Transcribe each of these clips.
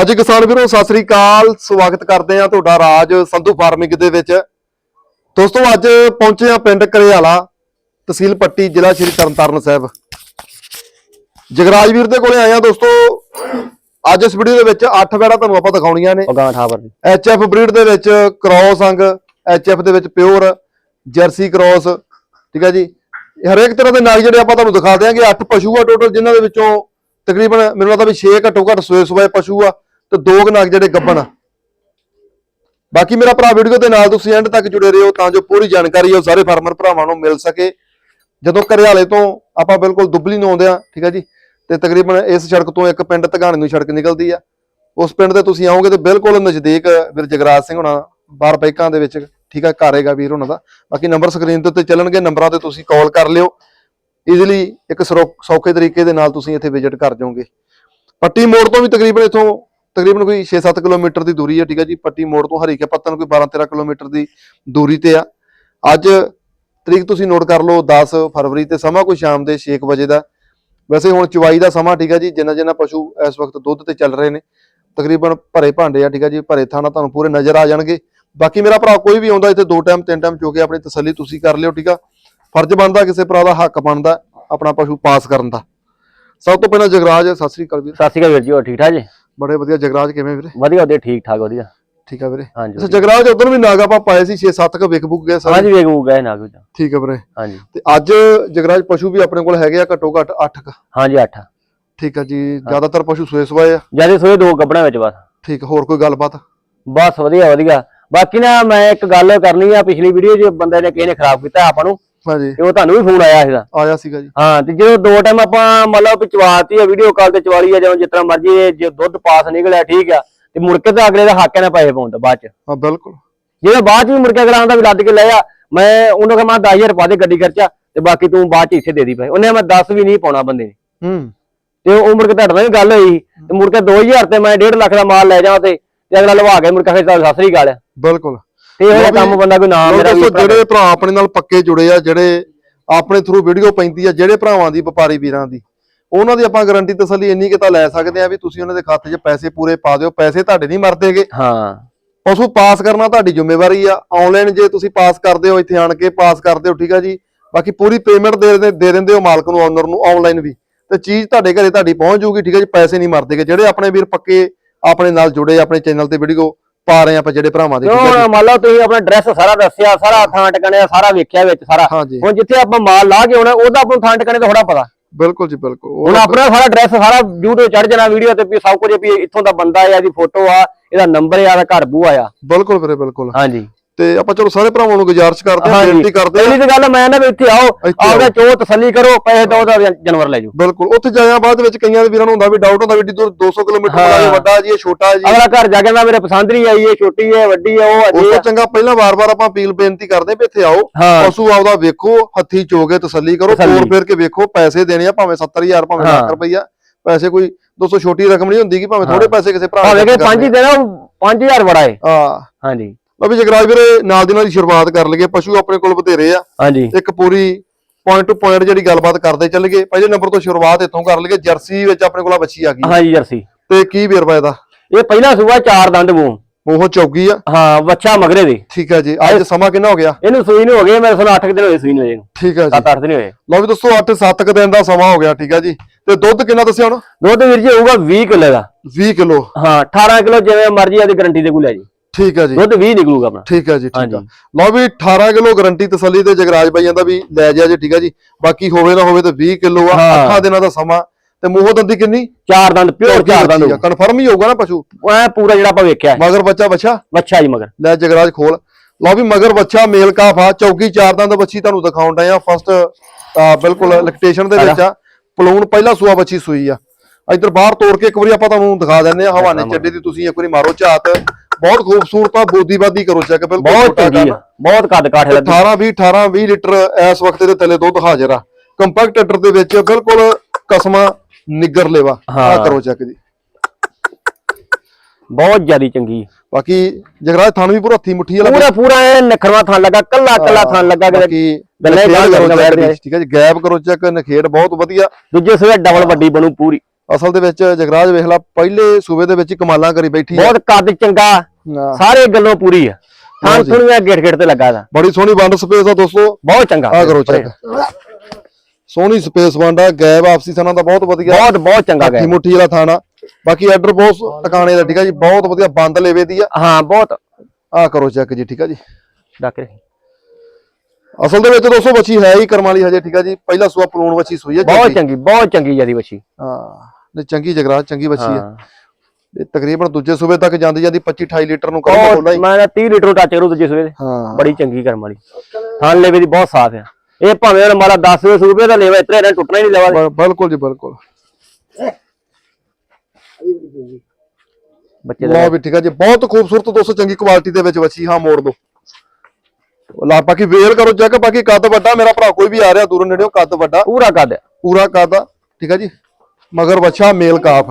ਅੱਜ ਕਿਸਾਨ ਵੀਰੋ ਸਤਿ ਸ੍ਰੀ ਅਕਾਲ। ਸਵਾਗਤ ਕਰਦੇ ਆ ਤੁਹਾਡਾ ਰਾਜ ਸੰਧੂ ਫਾਰਮਿੰਗ ਦੇ ਵਿੱਚ। ਦੋਸਤੋ ਅੱਜ ਪਹੁੰਚੇ ਆ ਪਿੰਡ ਕਰਿਆਲਾ ਤਹਿਸੀਲ ਪੱਟੀ ਜ਼ਿਲ੍ਹਾ ਸ਼੍ਰੀ ਤਰਨਤਾਰਨ ਸਾਹਿਬ। ਜਗਰਾਜ ਵੀਰ ਦੇ ਕੋਲੇ ਆਏ ਆ ਦੋਸਤੋ। ਅੱਜ ਇਸ ਵੀਡੀਓ ਦੇ ਵਿੱਚ 8 ਵੈੜਾ ਤੁਹਾਨੂੰ ਆਪਾਂ ਦਿਖਾਉਣੀਆਂ ਨੇ। ਪਗਾਂ ਠਾਵਰ ਦੀ ਐਚਐਫ ਬਰੀਡ ਦੇ ਵਿੱਚ ਕ੍ਰੋਸ ਅੰਗ ਐਚਐਫ ਦੇ ਵਿੱਚ ਪਿਓਰ ਜਰਸੀ ਕ੍ਰੋਸ ਠੀਕ ਹੈ ਜੀ। ਹਰੇਕ ਤਰ੍ਹਾਂ ਦੇ ਨਾਗ ਜਿਹੜੇ ਆਪਾਂ ਤੁਹਾਨੂੰ ਦਿਖਾ ਦਿਆਂਗੇ 8 ਪਸ਼ੂ ਆ ਟੋਟਲ ਜਿਨ੍ਹਾਂ ਦੇ ਵਿੱਚੋਂ ਤਕਰੀਬਨ ਮੈਨੂੰ ਲੱਗਦਾ ਵੀ 6 ਘੱਟੋ ਘੱਟ ਸੋਏ ਸੋਏ ਪਸ਼ੂ ਆ। ਤੇ ਦੋ ਕੁ ਨਾਗ ਜਿਹੜੇ ਗੱਬਣ ਬਾਕੀ ਮੇਰਾ ਭਰਾ ਵੀਡੀਓ ਦੇ ਨਾਲ ਤੁਸੀਂ ਐਂਡ ਤੱਕ ਜੁੜੇ ਰਹੋ ਤਾਂ ਜੋ ਪੂਰੀ ਜਾਣਕਾਰੀ ਉਹ ਸਾਰੇ ਫਾਰਮਰ ਭਰਾਵਾਂ ਨੂੰ ਮਿਲ ਸਕੇ। ਜਦੋਂ ਕਰਿਆਲੇ ਤੋਂ ਆਪਾਂ ਬਿਲਕੁਲ ਦੁੱਬਲੀ ਨੂੰ ਆਉਂਦੇ ਆ ਠੀਕ ਹੈ ਜੀ? ਤੇ ਤਕਰੀਬਨ ਇਸ ਸੜਕ ਤੋਂ ਇੱਕ ਪਿੰਡ ਧਗਾਣੇ ਨੂੰ ਸੜਕ ਨਿਕਲਦੀ ਆ। ਉਸ ਪਿੰਡ ਤੇ ਤੁਸੀਂ ਆਓਗੇ ਤੇ ਬਿਲਕੁਲ ਨਜ਼ਦੀਕ ਵੀਰ ਜਗਰਾਜ ਸਿੰਘ ਹੋਣਾ ਬਾਰ ਬੈਕਾਂ ਦੇ ਵਿੱਚ, ਠੀਕ ਆ? ਘਰ ਹੈਗਾ ਵੀਰ ਉਹਨਾਂ ਦਾ। ਬਾਕੀ ਨੰਬਰ ਸਕਰੀਨ ਦੇ ਉੱਤੇ ਚੱਲਣਗੇ ਨੰਬਰਾਂ ਤੇ ਤੁਸੀਂ ਕਾਲ ਕਰ ਲਿਓ। ਈਜ਼ੀਲੀ ਇੱਕ ਸਰੋ- ਸੌਖੇ ਤਰੀਕੇ ਦੇ ਨਾਲ ਤੁਸੀਂ ਇੱਥੇ ਵਿਜ਼ਿਟ ਕਰ ਜਾਓਗੇ। ਪੱਟੀ ਮੋੜ ਤੋਂ ਵੀ ਤਕਰੀਬਨ ਇਥੋਂ ਤਕਰੀਬਨ ਕੋਈ 6-7 ਕਿਲੋਮੀਟਰ ਦੀ ਦੂਰੀ ਹੈ, ਠੀਕ ਹੈ ਜੀ, ਪੱਟੀ ਮੋੜ ਤੋਂ ਹਰੀਕੇ ਪੱਤਨ ਕੋਈ 12-13 ਕਿਲੋਮੀਟਰ ਦੀ ਦੂਰੀ ਤੇ ਆ। ਅੱਜ ਤਰੀਕ ਤੁਸੀਂ ਨੋਟ ਕਰ ਲਓ 10 ਫਰਵਰੀ ਤੇ ਸਮਾਂ, ਕੋਈ ਸ਼ਾਮ ਦੇ 6 ਵਜੇ ਦਾ। ਵੈਸੇ ਹੁਣ ਚਵਾਈ ਦਾ ਸਮਾਂ, ਠੀਕ ਹੈ ਜੀ ਜਿੰਨਾ ਜਿੰਨਾ ਪਸ਼ੂ ਇਸ ਵਕਤ ਦੁੱਧ ਤੇ ਚੱਲ ਰਹੇ ਨੇ, ਤਕਰੀਬਨ ਭਰੇ ਭਾਂਡੇ ਆ, ਠੀਕ ਹੈ ਜੀ, ਭਰੇ ਥਾਣਾ ਤੁਹਾਨੂੰ ਪੂਰੇ ਨਜ਼ਰ ਆ ਜਾਣਗੇ। ਬਾਕੀ ਮੇਰਾ ਭਰਾ ਕੋਈ ਵੀ ਆਉਂਦਾ ਇੱਥੇ ਦੋ ਟਾਈਮ, ਤਿੰਨ ਟਾਈਮ ਚੋ ਕੇ ਆਪਣੀ ਤਸੱਲੀ ਤੁਸੀਂ ਕਰ ਲਿਓ, ਠੀਕ ਆ। ਫਰਜ਼ ਬਣਦਾ ਕਿਸੇ ਭਰਾ ਦਾ ਹੱਕ ਬਣਦਾ, ਆਪਣਾ ਪਸ਼ੂ ਪਾਸ ਕਰਨ ਦਾ। ਸਭ ਤੋਂ ਪਹਿਲਾਂ ਜਗਰਾਜ, ਸਤਿ ਸ੍ਰੀ ਅਕਾਲ ਵੀਰ। ਸਤਿ ਸ਼੍ਰੀ ਅਕਾਲ ਵੀਰ ਜੀ, ਹੋਰ ਠੀਕ ਠਾਕ ਜੀ? ਬੜੇ ਵਧੀਆ ਜਗਰਾਜ ਕਿਵੇਂ ਵੀਰੇ? ਵਧੀਆ ਵਧੀਆ ਠੀਕ ਠਾਕ ਵਧੀਆ। ਠੀਕ ਆ ਵੀਰੇ? ਹਾਂਜੀ ਅੱਛਾ ਜਗਰਾਜ ਉਧਰ ਵੀ ਨਾਗ ਆਪਾਂ ਪਾਏ ਸੀ 6-7 ਕ ਵਿਕ ਬੁੱਕ ਗਏ ਸਾਰੇ? ਹਾਂਜੀ ਵੇਗੂ ਗਏ ਨਾ ਕੁਝ ਠੀਕ ਆ ਵੀਰੇ। ਹਾਂਜੀ। ਤੇ ਅੱਜ ਜਗਰਾਜ ਪਸ਼ੂ ਵੀ ਆਪਣੇ ਕੋਲ ਹੈਗੇ ਆ ਘੱਟੋ ਘੱਟ 8 ਕ? ਹਾਂਜੀ 8 ਠੀਕ ਆ ਜੀ ਜ਼ਿਆਦਾਤਰ ਪਸ਼ੂ ਸੋਏ ਸਵਾਏ ਆ? ਜਿਆਦੇ ਸੋਏ ਦੋ ਗੱਬੜਾਂ ਵਿੱਚ ਬਸ। ਠੀਕ ਹੋਰ ਕੋਈ ਗੱਲਬਾਤ? ਬਸ ਵਧੀਆ ਵਧੀਆ। ਬਾਕੀ ਨਾ ਮੈਂ ਇੱਕ ਗੱਲ ਕਰਨੀ ਆ ਪਿਛਲੀ ਵੀਡੀਓ 'ਚ ਬੰਦੇ ਨੇ ਕਿਸੇ ਨੇ ਖਰਾਬ ਕੀਤਾ ਆਪਾਂ ਨੂੰ ਹਾਂਜੀ ਤੇ ਉਹ ਤੁਹਾਨੂੰ ਵੀ ਫੋਨ ਆਇਆ ਸੀਗਾ। ਆਇਆ ਸੀਗਾ ਜੀ। ਹਾਂ ਤੇ ਜਦੋਂ ਦੋ ਟਾਈਮ ਆਪਾਂ ਮਤਲਬ ਚਵਾਤੀ ਆ ਵੀਡੀਓ ਕਾਲ ਤੇ ਚਵਾਲੀ ਆ ਜਦੋਂ ਜਿਸ ਤਰ੍ਹਾਂ ਮਰਜ਼ੀ ਜੇ ਦੁੱਧ ਪਾਸ ਨਿਕਲਿਆ ਠੀਕ ਆ ਤੇ ਮੁੜ ਕੇ ਤਾਂ ਅਗਲੇ ਦਾ ਹੱਕ ਹੈ ਨਾ ਪੈਸੇ ਪਾਉਣ ਦਾ ਬਾਅਦ ਚ। ਹਾਂ ਬਿਲਕੁਲ। ਜਿਹੜਾ ਬਾਅਦ ਚ ਵੀ ਮੁੜ ਕੇ ਅਗਲਾ ਆਉਂਦਾ ਵੀ ਲੱਦ ਕੇ ਲੈ ਆ ਮੈਂ ਉਹਨੂੰ ਕਹਾਂ ਮੈਂ 10000 ਪਾ ਦੇ ਗੱਡੀ ਖਰਚਾ ਤੇ ਬਾਕੀ ਤੂੰ ਬਾਅਦ ਚ ਇੱਥੇ ਦੇ ਦੀ ਪਏ ਉਹਨੇ ਮੈਂ 10 ਵੀ ਨਹੀਂ ਪਾਉਣਾ ਬੰਦੇ ਨੇ। ਹੂੰ। ਤੇ ਉਹ ਮੁੜ ਕੇ ਤੁਹਾਡੇ ਨਾਲ ਵੀ ਗੱਲ ਹੋਈ ਤੇ ਮੁੜ ਕੇ 2000 ਤੇ ਮੈਂ 1.5 ਲੱਖ ਦਾ ਮਾਲ ਲੈ ਜਾਵਾਂ ਤੇ ਤੇ ਅਗਲਾ ਲਵਾ ਕੇ ਮੁੜ ਕੇ ਫਿਰ ਚੱਲ ਸਤਿ ਸ੍ਰੀ ਅਕਾਲ। ਬਿਲਕੁਲ। ਇਹ ਲਓ ਕੰਮ ਬੰਦਾ ਕੋਈ ਨਾਮ ਲਓ ਮੇਰਾ ਵੀ ਜਿਹੜੇ ਭਰਾ ਆਪਣੇ ਨਾਲ ਪੱਕੇ ਜੁੜੇ ਆ ਜਿਹੜੇ ਆਪਣੇ ਥਰੂ ਵੀਡੀਓ ਪੈਂਦੀ ਆ ਜਿਹੜੇ ਭਰਾਵਾਂ ਦੀ ਵਪਾਰੀ ਵੀਰਾਂ ਦੀ ਉਹਨਾਂ ਦੀ ਆਪਾਂ ਗਾਰੰਟੀ ਤਸੱਲੀ ਇੰਨੀ ਕਿ ਤਾਂ ਲੈ ਸਕਦੇ ਆ ਵੀ ਤੁਸੀਂ ਉਹਨਾਂ ਦੇ ਖਾਤੇ 'ਚ ਪੈਸੇ ਪੂਰੇ ਪਾ ਦਿਓ ਪੈਸੇ ਤੁਹਾਡੇ ਨਹੀਂ ਮਰਦੇਗੇ। ਹਾਂ। ਪਸ਼ੂ ਪਾਸ ਕਰਨਾ ਤੁਹਾਡੀ ਜ਼ਿੰਮੇਵਾਰੀ ਆ ਆਨਲਾਈਨ ਜੇ ਤੁਸੀਂ ਪਾਸ ਕਰਦੇ ਹੋ ਇੱਥੇ ਆਣ ਕੇ ਪਾਸ ਕਰਦੇ ਹੋ ਠੀਕ ਆ ਜੀ। ਬਾਕੀ ਪੂਰੀ ਪੇਮੈਂਟ ਦੇ ਦੇ ਦੇ ਦਿੰਦੇ ਹੋ ਮਾਲਕ ਨੂੰ ਓਨਰ ਨੂੰ ਆਨਲਾਈਨ ਵੀ। ਤੇ ਚੀਜ਼ ਤੁਹਾਡੇ ਘਰੇ ਤੁਹਾਡੀ ਪਹੁੰਚ ਜਾਊਗੀ ਠੀਕ ਆ ਜੀ ਪੈਸੇ ਨਹੀਂ ਮਰਦੇਗੇ। ਜਿਹੜੇ ਆਪਣੇ ਵੀਰ ਪੱਕੇ ਆਪਣੇ ਨਾਲ ਜੁੜੇ ਆਪਣੇ ਚੈਨਲ ਤੇ ਵੀਡੀਓ ਪਾ ਰਹੇ ਆਪਾਂ ਜਿਹੜੇ ਭਰਾਵਾਂ ਦੇ ਜੀ। ਮੰਨ ਲਓ ਤੁਸੀਂ ਆਪਣਾ ਐਡਰੈਸ ਸਾਰਾ ਦੱਸਿਆ ਸਾਰਾ ਥਾਂ ਟਿਕਾਣੇ ਸਾਰਾ ਵੇਖਿਆ ਵਿੱਚ ਸਾਰਾ। ਹਾਂਜੀ। ਹੁਣ ਜਿੱਥੇ ਆਪਾਂ ਮਾਲ ਲਾ ਕੇ ਆਉਣਾ ਉਹਦਾ ਆਪਾਂ ਨੂੰ ਥਾਂ ਟਿਕਾਣੇ ਦਾ ਥੋੜਾ ਪਤਾ। ਬਿਲਕੁਲ ਜੀ ਬਿਲਕੁਲ। ਉਹ ਹੁਣ ਆਪਣਾ ਸਾਰਾ ਐਡਰੈਸ ਸਾਰਾ YouTube ਚੜ ਜਾਣਾ ਵੀਡੀਓ ਤੇ ਵੀ ਸਭ ਕੁਝ ਵੀ ਇੱਥੋਂ ਦਾ ਬੰਦਾ ਆ ਇਹਦੀ ਫੋਟੋ ਆ ਇਹਦਾ ਨੰਬਰ ਆ ਇਹਦਾ ਘਰ ਬੂਆ ਆ। ਬਿਲਕੁਲ ਵੀਰੇ ਬਿਲਕੁਲ। ਹਾਂਜੀ। ਤੇ ਆਪਾਂ ਚਲੋ ਸਾਰੇ ਭਰਾਵਾਂ ਨੂੰ ਗੁਜ਼ਾਰਿਸ਼ ਕਰਦੇ ਹਾਂ। ਬੇਨਤੀ ਕਰਦੇ ਪਹਿਲੀ ਹਾਂ ਤਾਂ ਗੱਲ ਮੈਂ ਨਾ ਵੀ ਇੱਥੇ ਆਓ। ਆਪਦਾ ਚੋ ਤਸੱਲੀ ਕਰੋ ਪੈਸੇ ਦੋ ਦਾ ਜਾਨਵਰ ਲੈ ਜਾਓ ਬਿਲਕੁਲ ਉੱਥੇ ਜਾਇਆ ਬਾਅਦ ਵਿੱਚ ਕਈਆਂ ਦੇ ਵੀਰਾਂ ਨੂੰ ਹੁੰਦਾ ਵੀ ਡਾਊਟ ਹੁੰਦਾ ਵੀ ਏਡੀ ਦੂਰ 200 ਕਿਲੋਮੀਟਰ। ਬੜਾ ਵੱਡਾ ਜੀ ਇਹ ਛੋਟਾ ਜੀ ਅਗਲਾ ਘਰ ਜਾ ਕੇ ਨਾ ਮੇਰੇ ਪਸੰਦ ਨਹੀਂ ਆਈ ਇਹ ਛੋਟੀ ਹੈ ਵੱਡੀ ਹੈ ਉਹ ਉਸ ਅਜੇ ਤੋਂ ਚੰਗਾ ਪਹਿਲਾਂ ਵਾਰ-ਵਾਰ ਆਪਾਂ ਅਪੀਲ ਬੇਨਤੀ ਕਰਦੇ ਵੀ ਇੱਥੇ ਆਓ ਪਸ਼ੂ ਆਪਦਾ ਵੇਖੋ ਹੱਥੀ ਚੋਗੇ ਤਸੱਲੀ ਕਰੋ। ਤੋਰ ਫੇਰ ਕੇ ਵੇਖੋ ਪੈਸੇ ਦੇਣੇ ਆ ਭਾਵੇਂ 70000 ਭਾਵੇਂ ਹਾਂ। ਲੱਖ ਰੁਪਈਆ ਪੈਸੇ ਕੋਈ 200 ਛੋਟੀ ਰਕਮ ਨਹੀਂ ਹੁੰਦੀ ਕਿ ਭਾਵੇਂ। ਥੋੜੇ ਪੈਸੇ ਕਿਸੇ ਭਰਾ ਭਾਵੇਂ ਨੂੰ ਕਿ ਪੰਜ ਹੀ ਦੇਣਾ 5000 ਬੜਾ ਹੈ ਹਾਂ ਹਾਂਜੀ ਲਓ ਵੀ ਜਗਰਾਜ ਵੀਰੇ ਨਾਲ ਦੀ ਨਾਲ ਹੀ ਸ਼ੁਰੂਆਤ ਕਰ ਲਈਏ ਪਸ਼ੂ ਆਪਣੇ ਕੋਲ ਬਥੇਰੇ ਆ। ਹਾਂਜੀ। ਇੱਕ ਪੂਰੀ ਪੁਆਇੰਟ ਟੂ ਪੁਆਇੰਟ ਜਿਹੜੀ ਗੱਲਬਾਤ ਕਰਦੇ ਚੱਲੀਏ ਪਹਿਲੇ ਨੰਬਰ ਤੋਂ ਸ਼ੁਰੂਆਤ ਇੱਥੋਂ ਕਰ ਲਈਏ ਜਰਸੀ ਵਿੱਚ ਆਪਣੇ ਕੋਲ ਆ ਬੱਚੀ ਆ ਗਈ। ਹਾਂਜੀ ਜਰਸੀ। ਤੇ ਕੀ ਵੇਰਵਾ ਇਹਦਾ ਇਹ ਪਹਿਲਾ ਸੂਆ ਚਾਰ ਦੰਦ ਮੂੰਹ। ਉਹ ਚੌਗੀ ਆ। ਹਾਂ ਬੱਚਾ ਮਗਰੇ ਦੇ। ਠੀਕ ਹੈ ਜੀ ਅੱਜ ਸਮਾਂ ਕਿੰਨਾ ਹੋ ਗਿਆ? ਇਹਨੂੰ ਸੂਈ ਨੂੰ ਹੋ ਗਏ ਮੇਰੇ ਸੁਣ 8 ਦਿਨ ਹੋਏ ਸੂਈ ਨੂੰ ਇਹਨੂੰ ਠੀਕ ਹੈ ਜੀ। 7-8 ਦਿਨ ਹੋਏ। ਲਓ ਵੀ ਦੋਸਤੋ 8-7 ਕ ਦਿਨ ਦਾ ਸਮਾਂ ਹੋ ਗਿਆ ਠੀਕ ਹੈ ਜੀ। ਤੇ ਦੁੱਧ ਕਿੰਨਾ ਦੱਸਿਆ ਹੁਣ? ਦੁੱਧ ਵੀਰ ਜੀ ਹੋਊਗਾ 20 ਕਿਲੋ ਦਾ। 20 ਕਿਲੋ। ਹਾਂ 18 ਕਿਲੋ ਜਿਵੇਂ ਮਰਜ਼ੀ ਆਦੀ ਗਰੰਟੀ ਤੇ ਕੋ ਲੈ ਜੀ ਠੀਕ ਹੈ ਜੀ। ਦੁੱਧ 20 ਨਿਕਲੂਗਾ ਆਪਣਾ। ਠੀਕ ਹੈ ਜੀ ਠੀਕ ਆ। ਲਓ ਵੀ 18 ਕਿਲੋ ਗਾਰੰਟੀ ਤਸੱਲੀ ਤੇ ਜਗਰਾਜ ਬਾਈਆਂ ਦਾ ਵੀ ਲੈ ਜਾ ਜੀ ਠੀਕ ਹੈ ਜੀ। ਬਾਕੀ ਹੋਵੇ ਨਾ ਹੋਵੇ ਤੇ 20 ਕਿਲੋ ਆ ਹਾਂ। 8 ਦਿਨਾਂ ਦਾ ਸਮਾਂ। ਤੇ ਮੂੰਹੋਂ ਦੰਦੀ ਕਿੰਨੀ? ਚਾਰ ਦੰਦ ਪਿਓਰ ਚਾਰ ਦੰਦ ਕਨਫਰਮ ਹੀ ਹੋਊਗਾ ਨਾ ਪਸ਼ੂ। ਐ ਪੂਰਾ ਜਿਹੜਾ ਆਪਾਂ ਵੇਖਿਆ। ਮਗਰ ਬੱਚਾ ਬੱਚਾ ਬੱਚਾ ਜੀ ਮਗਰ। ਲੈ ਜਗਰਾਜ ਖੋਲ। ਲਓ ਵੀ ਮਗਰ ਬੱਚਾ ਮੇਲ ਕਾਫਾ ਚੌਕੀ ਚਾਰ ਦੰਦ ਬੱਚੀ ਤੁਹਾਨੂੰ ਦਿਖਾਉਣ ਡਏ ਆ। ਫਸਟ ਬਿਲਕੁਲ ਲੈਕਟੇਸ਼ਨ ਦੇ ਵਿੱਚ ਆ। ਪਲੂਣ ਪਹਿਲਾ ਸੂਆ ਬੱਚੀ ਸੂਈ ਆ। ਇੱਧਰ ਬਾਹਰ ਤੋੜ ਕੇ ਇੱਕ ਵਾਰੀ ਆਪਾਂ ਤੁਹਾਨੂੰ ਦਿਖਾ ਦਿੰਦੇ ਆ ਹਵਾਨੇ ਚੱਡੇ ਦੀ ਤੁਸੀਂ ਇੱਕ ਵਾਰੀ ਮਾਰੋ ਝਾਤ। ਬਹੁਤ ਖੂਬਸੂਰਤ ਆ ਬੋਦੀਬਾਦੀ ਕਰੋ ਚੈੱਕ ਬਿਲਕੁਲ ਬਹੁਤ ਚੰਗੀ ਆ ਬਹੁਤ ਕੱਦ ਕਾਠ ਲੱਗੀ। 18 20 18 20 ਲੀਟਰ ਇਸ ਵਕਤ ਦੇ ਥੱਲੇ ਦੁੱਧ ਹਾਜ਼ਰ ਆ। ਕੰਪੈਕਟ ਟਰੈਕਟਰ ਦੇ ਵਿੱਚ ਬਿਲਕੁਲ ਕਸਮਾ ਨਿੱਗਰ ਲੈਵਾ। ਆ। ਕਰੋ ਚੈੱਕ ਜੀ। ਬਹੁਤ ਜਿਆਦੀ ਚੰਗੀ ਬਾਕੀ ਜਗਰਾਜ ਥਾਨ ਵੀ ਪੂਰਾ ਹੱਥੀ ਮੁੱਠੀ ਵਾਲਾ ਪੂਰਾ ਪੂਰਾ ਇਹ ਨਖਰਵਾ ਥਾਂ ਲੱਗਾ ਕੱਲਾ ਕੱਲਾ ਥਾਂ ਲੱਗਾ ਬਾਕੀ ਗੱਲੇ ਗਾਲ ਕਰੋ ਠੀਕ ਹੈ ਜੀ ਗੈਪ ਕਰੋ ਚੈੱਕ ਨਖੇੜ ਬਹੁਤ ਵਧੀਆ। ਦੂਜੇ ਸਵੇ ਡਬਲ ਵੱਡੀ ਬਣੂ ਪੂਰੀ। ਅਸਲ ਦੇ ਵਿੱਚ ਜਗਰਾਜ ਵੇਖ ਲਾ ਪਹਿਲੇ ਸੂਬੇ ਦੇ ਵਿੱਚ ਹੀ ਕਮਾਲਾਂ ਕਰੀ ਬੈਠੀ ਆ। ਬਹੁਤ ਕੱਦ ਚੰਗਾ ਸਾਰੇ ਗੱਲੋਂ ਪੂਰੀ ਆ। ਥਾਂ ਜੀ। ਥੁਣੀਆਂ ਗੇਟ ਗੇਟ ਤੇ ਲੱਗਾ ਦਾ। ਬੜੀ ਸੋਹਣੀ ਵੰਡ ਸਪੇਸ ਆ ਦੋਸਤੋ। ਬਹੁਤ ਚੰਗਾ। ਆ ਕਰੋ ਚੈੱਕ ਸੋਹਣੀ ਸਪੇਸ ਵੰਡ ਆ ਗੈਬ ਆਪਸੀ ਸਨਾਂ ਦਾ ਬਹੁਤ ਵਧੀਆ। ਬਹੁਤ ਬਹੁਤ ਚੰਗਾ ਗਿਆ ਮੁੱਠੀ ਵਾਲਾ ਥਾਣਾ। ਬਾਕੀ ਆਰਡਰ ਬਹੁਤ ਟਿਕਾਣੇ ਦਾ ਠੀਕ ਆ ਜੀ? ਬਹੁਤ ਵਧੀਆ ਬੰਦ ਲੇਵੇ ਦੀ ਆ। ਹਾਂ ਬਹੁਤ। ਆ ਕਰੋ ਚੈੱਕ ਜੀ ਠੀਕ ਆ ਜੀ? ਡਾਕਰੇ ਅਸਲ ਦੇ ਵਿੱਚ ਦੋਸਤੋ ਬੱਚੀ ਹੈ ਹੀ ਕਰਮ ਵਾਲੀ ਹਜੇ ਠੀਕ ਆ ਜੀ? ਪਹਿਲਾ ਸੂਆ ਪਲੂਣ ਬੱਚੀ ਸੂਈ ਹੈ ਬਹੁਤ ਚੰਗੀ। ਬਹੁਤ ਚੰਗੀ ਜਿਆਦੀ ਬੱਚੀ ਹਾਂ। ਨਹੀਂ ਚੰਗੀ ਜਗਰਾ ਚੰਗੀ ਬੱਚੀ ਹੈ ਹਾਂ। ਇਹ ਤਕਰੀਬਨ ਦੂਜੇ ਸੂਬੇ ਤੱਕ ਜਾਂਦੀ ਜਾਂਦੀ 25 28 ਲੀਟਰ ਨੂੰ ਕਰਮ ਖੋਲਾ ਹੀ। ਮੈਂ ਤਾਂ 30 ਲੀਟਰ ਨੂੰ ਟੱਚ ਕਰੂ ਦੂਜੇ ਸਵੇਰੇ ਹਾਂ। ਬੜੀ ਚੰਗੀ ਕਰਮ ਵਾਲੀ। ਥਾਂ ਲੇਵੇ ਦੀ ਬਹੁਤ ਸਾਫ਼ ਆ। ਇਹ ਭਾਵੇਂ ਮਾਰਾ 10 ਵੇ ਰੁਪਏ ਦਾ ਲੇਵਾ ਇਤਰੇ ਇਹਨਾਂ ਟੁੱਟਣਾ ਹੀ ਨਹੀਂ ਲਵਾ ਬਿਲਕੁਲ ਜੀ ਬਿਲਕੁਲ। ਬੱਚੇ ਦਾ ਲਓ ਵੀ ਠੀਕ ਆ ਜੀ ਬਹੁਤ ਖੂਬਸੂਰਤ ਦੋਸਤੋ ਚੰਗੀ ਕੁਆਲਿਟੀ ਦੇ ਵਿੱਚ ਬੱਚੀ ਹਾਂ ਮੋੜ ਦੋ। ਲਾ ਬਾਕੀ ਵੇਲ ਕਰੋ ਚੈੱਕ ਬਾਕੀ ਕੱਦ ਵੱਡਾ ਮੇਰਾ ਭਰਾ ਕੋਈ ਵੀ ਆ ਰਿਹਾ ਦੂਰੋਂ ਨੇੜਿਓ ਕੱਦ ਵੱਡਾ। ਪੂਰਾ ਕੱਦ ਆ। ਪੂਰਾ ਕੱਦ ਆ ਠੀਕ ਆ ਜੀ। ਮਗਰ ਬੱਚਾ ਮੇਲ ਕਾਫ।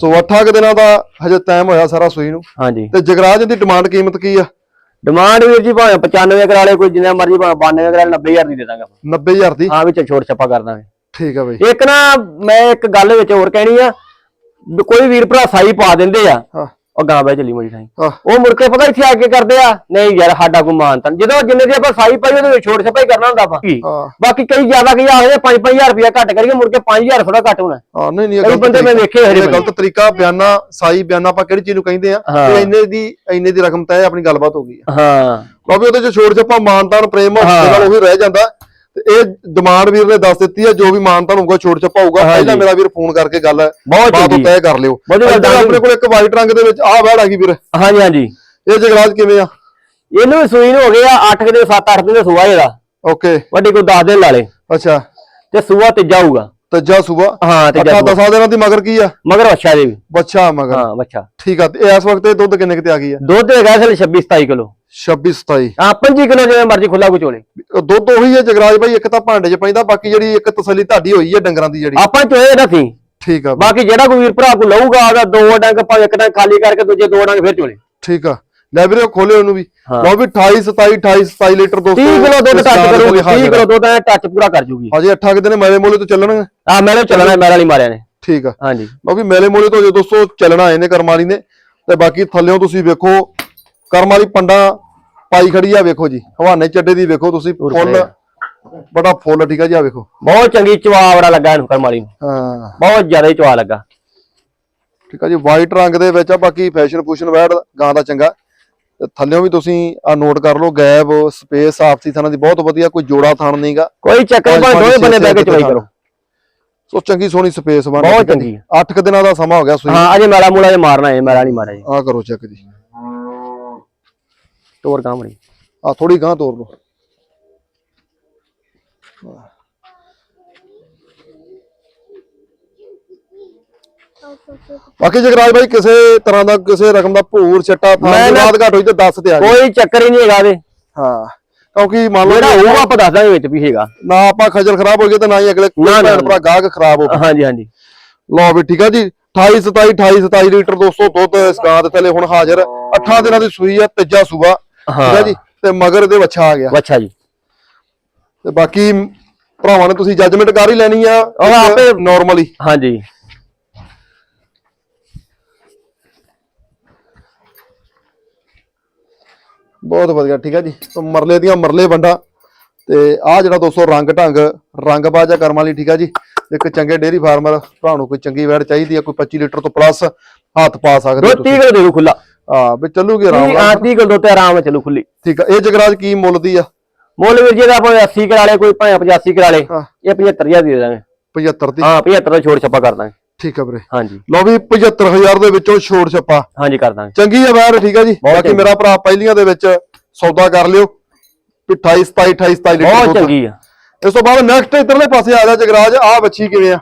ਸੋ 8 ਕੁ ਦਿਨਾਂ ਦਾ ਹਜੇ ਟਾਈਮ ਹੋਇਆ ਸਾਰਾ ਸੂਈ ਨੂੰ। ਹਾਂਜੀ। ਤੇ ਜਗਰਾਜ ਦੀ ਡਿਮਾਂਡ ਕੀਮਤ ਕੀ ਆ? ਡਿਮਾਂਡ ਵੀਰ ਜੀ ਭਾਵੇਂ 95 ਕਰਾ ਲੇ ਕੋਈ ਜਿੰਨਾ ਮਰਜ਼ੀ ਭਾਵੇਂ 92 ਕਰਾ ਲੇ 90000 ਦੀ ਦੇ ਦਾਂਗਾ 90000 ਦੀ? ਹਾਂ ਵਿੱਚ ਛੋਟ ਛੱਪਾ ਕਰ ਦਾਂਗੇ। ਠੀਕ ਆ ਬਈ। ਇੱਕ ਨਾ ਮੈਂ ਇੱਕ ਗੱਲ ਵਿੱਚ ਹੋਰ ਕਹਿਣੀ ਆ। ਕੋਈ ਵੀਰ ਭਰਾ ਸਾਈ ਪਾ ਦਿੰਦੇ ਆ। ਹਾਂ। ਉਹ ਗਾਂ ਬੈ ਚੱਲੀ ਮੋੜੀ ਸਾਈ। ਉਹ ਮੁੜ ਕੇ ਪਤਾ ਇੱਥੇ ਆ ਕੇ ਕਰਦੇ ਆ? ਨਹੀਂ ਯਾਰ ਸਾਡਾ ਕੋਈ ਮਾਨਤਾ ਨੀ। ਜਦੋਂ ਜਿੰਨੇ ਦੀ ਆਪਾਂ ਸਾਈ ਪਾਈ ਉਹਦੇ ਵਿੱਚ ਛੋਟ ਛੱਪਾ ਹੀ ਕਰਨਾ ਹੁੰਦਾ ਆਪਾਂ। ਹਾਂ। ਬਾਕੀ ਕਈ ਜ਼ਿਆਦਾ ਕਈ ਆਖਦੇ 5-5000 ਰੁਪਇਆ ਘੱਟ ਕਰੀਏ ਮੁੜ ਕੇ 5000 ਥੋੜਾ ਘੱਟ ਹੋਣਾ। ਹਾਂ ਨਹੀਂ ਨਹੀਂ ਇਹ ਕਈ ਗਲਤ ਬੰਦੇ ਮੈਂ ਤਰੀਕਾ- ਵੇਖੇ ਇਹ ਨੇ। ਗਲਤ ਤਰੀਕਾ ਬਿਆਨਾ ਸਾਈ ਬਿਆਨਾ ਆਪਾਂ ਕਿਹੜੀ ਚੀਜ਼ ਨੂੰ ਕਹਿੰਦੇ ਆ? ਹਾਂ। ਤੇ ਇੰਨੇ ਦੀ ਇੰਨੇ ਦੀ ਰਕਮ ਤੈਅ ਆਪਣੀ ਗੱਲਬਾਤ ਹੋ ਗਈ ਆ। ਹਾਂ। ਕਿਉਂਕਿ ਉਹਦੇ ਚ ਛੋੜ ਛੱਪਾ ਮਾਨਤਾਨ ਪ੍ਰੇਮ ਹਾਂ। ਦੇ ਨਾਲ ਉਹੀ ਰਹਿ ਜਾਂਦਾ। ਤੇ ਇਹ ਡਿਮਾਂਡ ਵੀਰ ਨੇ ਦੱਸ ਦਿੱਤੀ ਆ ਜੋ ਵੀ ਮਾਨਤਾਨ ਹੋਊਗਾ ਛੋੜ ਛੱਪਾ ਹੋਊਗਾ। ਪਹਿਲਾਂ ਮੇਰਾ ਵੀਰ ਫੋਨ ਕਰਕੇ ਗੱਲ ਬਹੁਤ ਬਾਤ ਤੈਅ ਕਰ ਲਿਓ। ਆਪਣੇ ਕੋਲ ਇੱਕ ਵਾਈਟ ਰੰਗ ਦੇ ਵਿੱਚ ਆਹ ਵੈੜ ਆ ਗਈ ਵੀਰ। ਹਾਂਜੀ ਹਾਂਜੀ। ਇਹ ਜਗਰਾਜ ਕਿਵੇਂ ਆ? ਇਹਨੂੰ ਵੀ ਸੂਈ ਨੂੰ ਹੋ ਗਿਆ 8 ਦੇ 7-8 ਦਿਨ ਦਾ ਸੂਆ ਇਹਦਾ। ਓਕੇ ਵੱਡੀ ਕੋਈ 10 ਦਿਨ ਲਾ ਲੇ। ਅੱਛਾ। ਤੇ ਸੂਆ ਤੀਜਾ ਹੋਊਗਾ। ਤੀਜਾ ਸੂਬਾ? ਹਾਂ ਅੱਠਾ ਸੂਆ। ਦਸਾਂ ਦਿਨਾਂ ਦੀ ਮਗਰ ਕੀ ਆ? ਮਗਰ ਅੱਛਾ ਦੇ ਵੀ ਬੱਚਾ ਮਗਰ। ਹਾਂ ਬੱਚਾ। ਠੀਕ ਆ ਤੇ ਇਸ ਵਕਤ ਇਹ ਦੁੱਧ ਕਿੰਨੇ ਕਿਤੇ ਆ ਗਈ ਆ? ਦੁੱਧ ਹੈਗਾ ਇਸ ਵੇਲੇ 26-27 ਕਿਲੋ। 26 27 ਹਾਂ 25 ਕਿਲੋ ਜਿਵੇਂ ਮਰਜ਼ੀ ਖੁੱਲਾ ਕੋ ਚੋਲੇ। ਦੁੱਧ ਉਹੀ ਹੈ ਜਗਰਾਜ ਭਾਈ ਇੱਕ ਤਾਂ ਭਾਂਡੇ 'ਚ ਪੈਂਦਾ ਬਾਕੀ ਜਿਹੜੀ ਇੱਕ ਤਸੱਲੀ ਤੁਹਾਡੀ ਹੋਈ ਹੈ ਡੰਗਰਾਂ ਦੀ ਜਿਹੜੀ। ਆਪਾਂ ਚੋਏ ਨਾ ਸੀ। ਠੀਕ ਆ ਬਾਕੀ ਜਿਹੜਾ ਕੋਈ ਵੀਰ ਭਰਾ ਕੋ ਲਊਗਾ ਉਹਦਾ ਦੋ ਡੰਗ ਭਾਵੇਂ ਇੱਕ ਡੰਗ ਖਾਲੀ ਕਰਕੇ ਦੂਜੇ ਦੋ ਡੰਗ ਫਿਰ ਚੋਲੇ। ਠੀਕ ਆ। ਲੈ ਵੀਰੇ ਖੋਲੇ ਉਹਨੂੰ ਵੀ। ਲਓ ਵੀ 28 27 28 27 ਲੀਟਰ ਦੋਸਤੋ 30 ਕਿਲੋ ਦੁੱਧ ਟੱਚ ਕਰੂਗੀ ਕੋਲੇ 30 ਹਾਜ਼ਰ ਕਿਲੋ। ਦੁੱਧ ਐ ਟੱਚ ਪੂਰਾ ਕਰ ਜੂਗੀ। ਹਜੇ 8 ਕਿ ਦਿਨ ਮੇਲੇ ਮੋਲੇ ਤੋਂ ਚੱਲਣਗੇ? ਆ ਮੈਨੇ ਚੱਲਣਾ ਮੈਨਾਂ ਨਹੀਂ ਮਾਰਿਆ ਨੇ। ਠੀਕ ਆ। ਹਾਂਜੀ। ਲਓ ਵੀ ਮੇਲੇ ਮੋਲੇ ਤੋਂ ਜੇ ਦੋਸਤੋ ਚੱਲਣਾ ਆਏ ਨੇ ਕਰਮਾਲੀ ਨੇ ਤੇ ਬਾਕੀ ਥੱਲਿਓਂ ਤੁਸੀਂ ਵੇਖੋ ਕਰਮਾਲੀ ਪੰਡਾ ਪਾਈ ਖੜੀ ਆ ਵੇਖੋ ਜੀ। ਹਵਾਨੇ ਚੱਡੇ ਦੀ ਵੇਖੋ ਤੁਸੀਂ ਫੁੱਲ। ਬੜਾ ਫੁੱਲ ਠੀਕ ਆ ਜੀ ਆ ਵੇਖੋ। ਬਹੁਤ ਚੰਗੀ ਚਵਾਵੜਾ ਲੱਗਾ ਇਹਨੂੰ ਕਰਮਾਲੀ ਨੂੰ। ਹਾਂ। ਬਹੁਤ ਜ਼ਿਆਦਾ ਹੀ ਚਵਾ ਲੱਗਾ। ਠੀਕ ਆ ਜੀ ਵਾਈਟ ਰੰਗ ਦੇ ਵਿੱਚ ਆ ਬਾਕੀ ਫੈਸ਼ਨ ਫੂਸ਼ਨ ਵੈੜ ਗਾਂ ਦਾ ਚੰਗਾ। ਥੱਲਿਓਂ ਵੀ ਤੁਸੀਂ ਆ ਨੋਟ ਕਰ ਲਓ ਗੈਬ ਸਪੇਸ ਆਪਸੀ ਥਾਣਾ ਦੀ ਬਹੁਤ ਵਧੀਆ ਕੋਈ ਜੋੜਾ ਥਣ ਨਹੀਂਗਾ ਕੋਈ ਚੱਕਰ ਨਹੀਂ ਦੋਵੇਂ ਬੰਨੇ ਬਹਿ ਕੇ ਚਵਾਈ ਕਰੋ। ਸੋ ਚੰਗੀ ਸੋਹਣੀ ਸਪੇਸ ਬਣ ਬਹੁਤ ਚੰਗੀ। ਆ। 8 ਕ ਦਿਨਾਂ ਦਾ ਸਮਾਂ ਹੋ ਗਿਆ ਸੂਈ। ਹਾਂ ਅਜੇ ਮੈਲਾ ਮੂਲਾ ਜੇ ਮਾਰਨਾ ਹੈ ਮੈਲਾ ਨਹੀਂ ਮਾਰਿਆ ਜੀ। ਆ ਕਰੋ ਚੈੱਕ ਜੀ। ਤੋਰ ਕਾਮੜੀ ਆ ਥੋੜੀ ਗਾਂ ਤੋੜ ਲਓ। ਬਾਕੀ ਜਗਰਾਜ ਭਾਈ ਕਿਸੇ ਤਰ੍ਹਾਂ ਦਾ ਕਿਸੇ ਰਕਮ ਦਾ ਭੂਰ ਛੱਟਾ ਮੈਂ ਦੀ ਨਾ- ਘੱਟ ਹੋਈ ਤੇ ਦੱਸ ਤੇ ਆ ਜੀ ਕੋਈ ਚੱਕਰ ਹੀ ਨਹੀਂ ਹੈਗਾ ਇਹਦੇ। ਹਾਂ ਕਿਉਂਕਿ ਮੰਨ ਜਿਹੜਾ ਲਓ ਹੋਊਗਾ ਆਪਾਂ ਦੱਸ ਦਾਂਗੇ ਵਿੱਚ ਵੀ ਹੈਗਾ। ਨਾ ਆਪਾਂ ਖਜਲ ਖਰਾਬ ਹੋ ਗਏ ਤੇ ਨਾ ਹੀ ਅਗਲੇ ਨਾ, ਨਾ, ਭੈਣ ਭਰਾ ਗਾਹਕ ਖਰਾਬ ਹੋ ਹਾਂਜੀ ਹਾਂਜੀ। ਲਓ ਵੀ ਠੀਕ ਆ ਜੀ 28 27 28 27 ਲੀਟਰ ਦੋਸਤੋ ਦੁੱਧ ਇਸ ਗਾਂ ਦੇ ਥੱਲੇ ਹੁਣ ਹਾਜ਼ਰ। 8 ਦਿਨਾਂ ਦੀ ਸੂਈ ਆ ਤੀਜਾ ਸੂਬਾ ਠੀਕ ਆ ਹਾਂ। ਜੀ ਤੇ ਮਗਰ ਇਹਦੇ ਵੱਛਾ ਆ ਗਿਆ। ਅੱਛਾ ਜੀ। ਤੇ ਬਾਕੀ ਭਰਾਵਾਂ ਨੇ ਤੁਸੀਂ ਜੱਜਮੈਂਟ ਕਰ ਹੀ ਲੈਣੀ ਆ ਉਹ ਆਪੇ- ਨਾਰਮਲੀ ਹਾਂਜੀ। ਬਹੁਤ ਵਧੀਆ ਠੀਕ ਆ ਜੀ। ਤੇ ਮਰਲੇ ਦੀਆਂ ਮਰਲੇ ਵੰਡਾ। ਤੇ ਆ ਜਿਹੜਾ ਦੋਸਤੋ ਰੰਗ ਢੰਗ ਰੰਗ ਬਾਜਾ ਕਰਮ ਵਾਲੀ ਠੀਕ ਆ ਜੀ। ਇੱਕ ਚੰਗੇ ਡੇਰੀ ਫਾਰਮਰ ਭਰਾ ਨੂੰ ਕੋਈ ਚੰਗੀ ਵੈੜ ਚਾਹੀਦੀ ਆ ਕੋਈ 25 ਲੀਟਰ ਤੋਂ ਪਲੱਸ ਹੱਥ ਪਾ ਸਕਦੇ ਹੋ 30 ਕਿਲੋ ਦੇ ਦੂ ਖੁੱਲਾ? ਹਾਂ ਵੀ ਚੱਲੂਗੀ ਆਰਾਮ ਹਾਂ ਨਾਲ। 30 ਕਿਲੋ ਤੇ ਆਰਾਮ ਨਾਲ ਚੱਲੂ ਖੁੱਲੀ। ਠੀਕ ਆ ਇਹ ਜਗਰਾਜ ਕੀ ਮੁੱਲ ਦੀ ਆ? ਮੁੱਲ ਵੀਰ ਜੀ ਦਾ ਆਪਾਂ 80 ਕਰਾ ਲੇ ਕੋਈ ਭਾਵੇਂ 85 ਕਰਾ ਲੇ ਹਾਂ। ਇਹ 75000 ਦੀ ਦੇ ਦਾਂਗੇ। 75 ਦੀ। ਹਾਂ 75 ਦਾ ਛੋੜ ਛੱਪਾ ਕਰ ਦਾਂਗੇ। ਠੀਕ ਆ ਵੀਰੇ। ਹਾਂਜੀ। ਲਓ ਵੀ 75000 ਦੇ ਵਿੱਚੋਂ ਛੋੜ ਛੱਪਾ। ਹਾਂਜੀ ਕਰ ਦਾਂਗੇ। ਚੰਗੀ ਆ ਵੈੜ ਠੀਕ ਆ ਜੀ। ਬਾਕੀ। ਮੇਰਾ ਭਰਾ ਪਹਿਲੀਆਂ ਦੇ ਵਿੱਚ ਸੌਦਾ ਕਰ ਲਿਓ। ਵੀ 28 27 28 27 ਲੀਟਰ ਬਹੁਤ। ਚੰਗੀ ਆ। ਇਸ ਤੋਂ ਬਾਅਦ ਨੈਕਸਟ ਇਧਰਲੇ ਪਾਸੇ ਆ ਜਾ ਜਗਰਾਜ ਆ ਬੱਚੀ ਕਿਵੇਂ ਆ?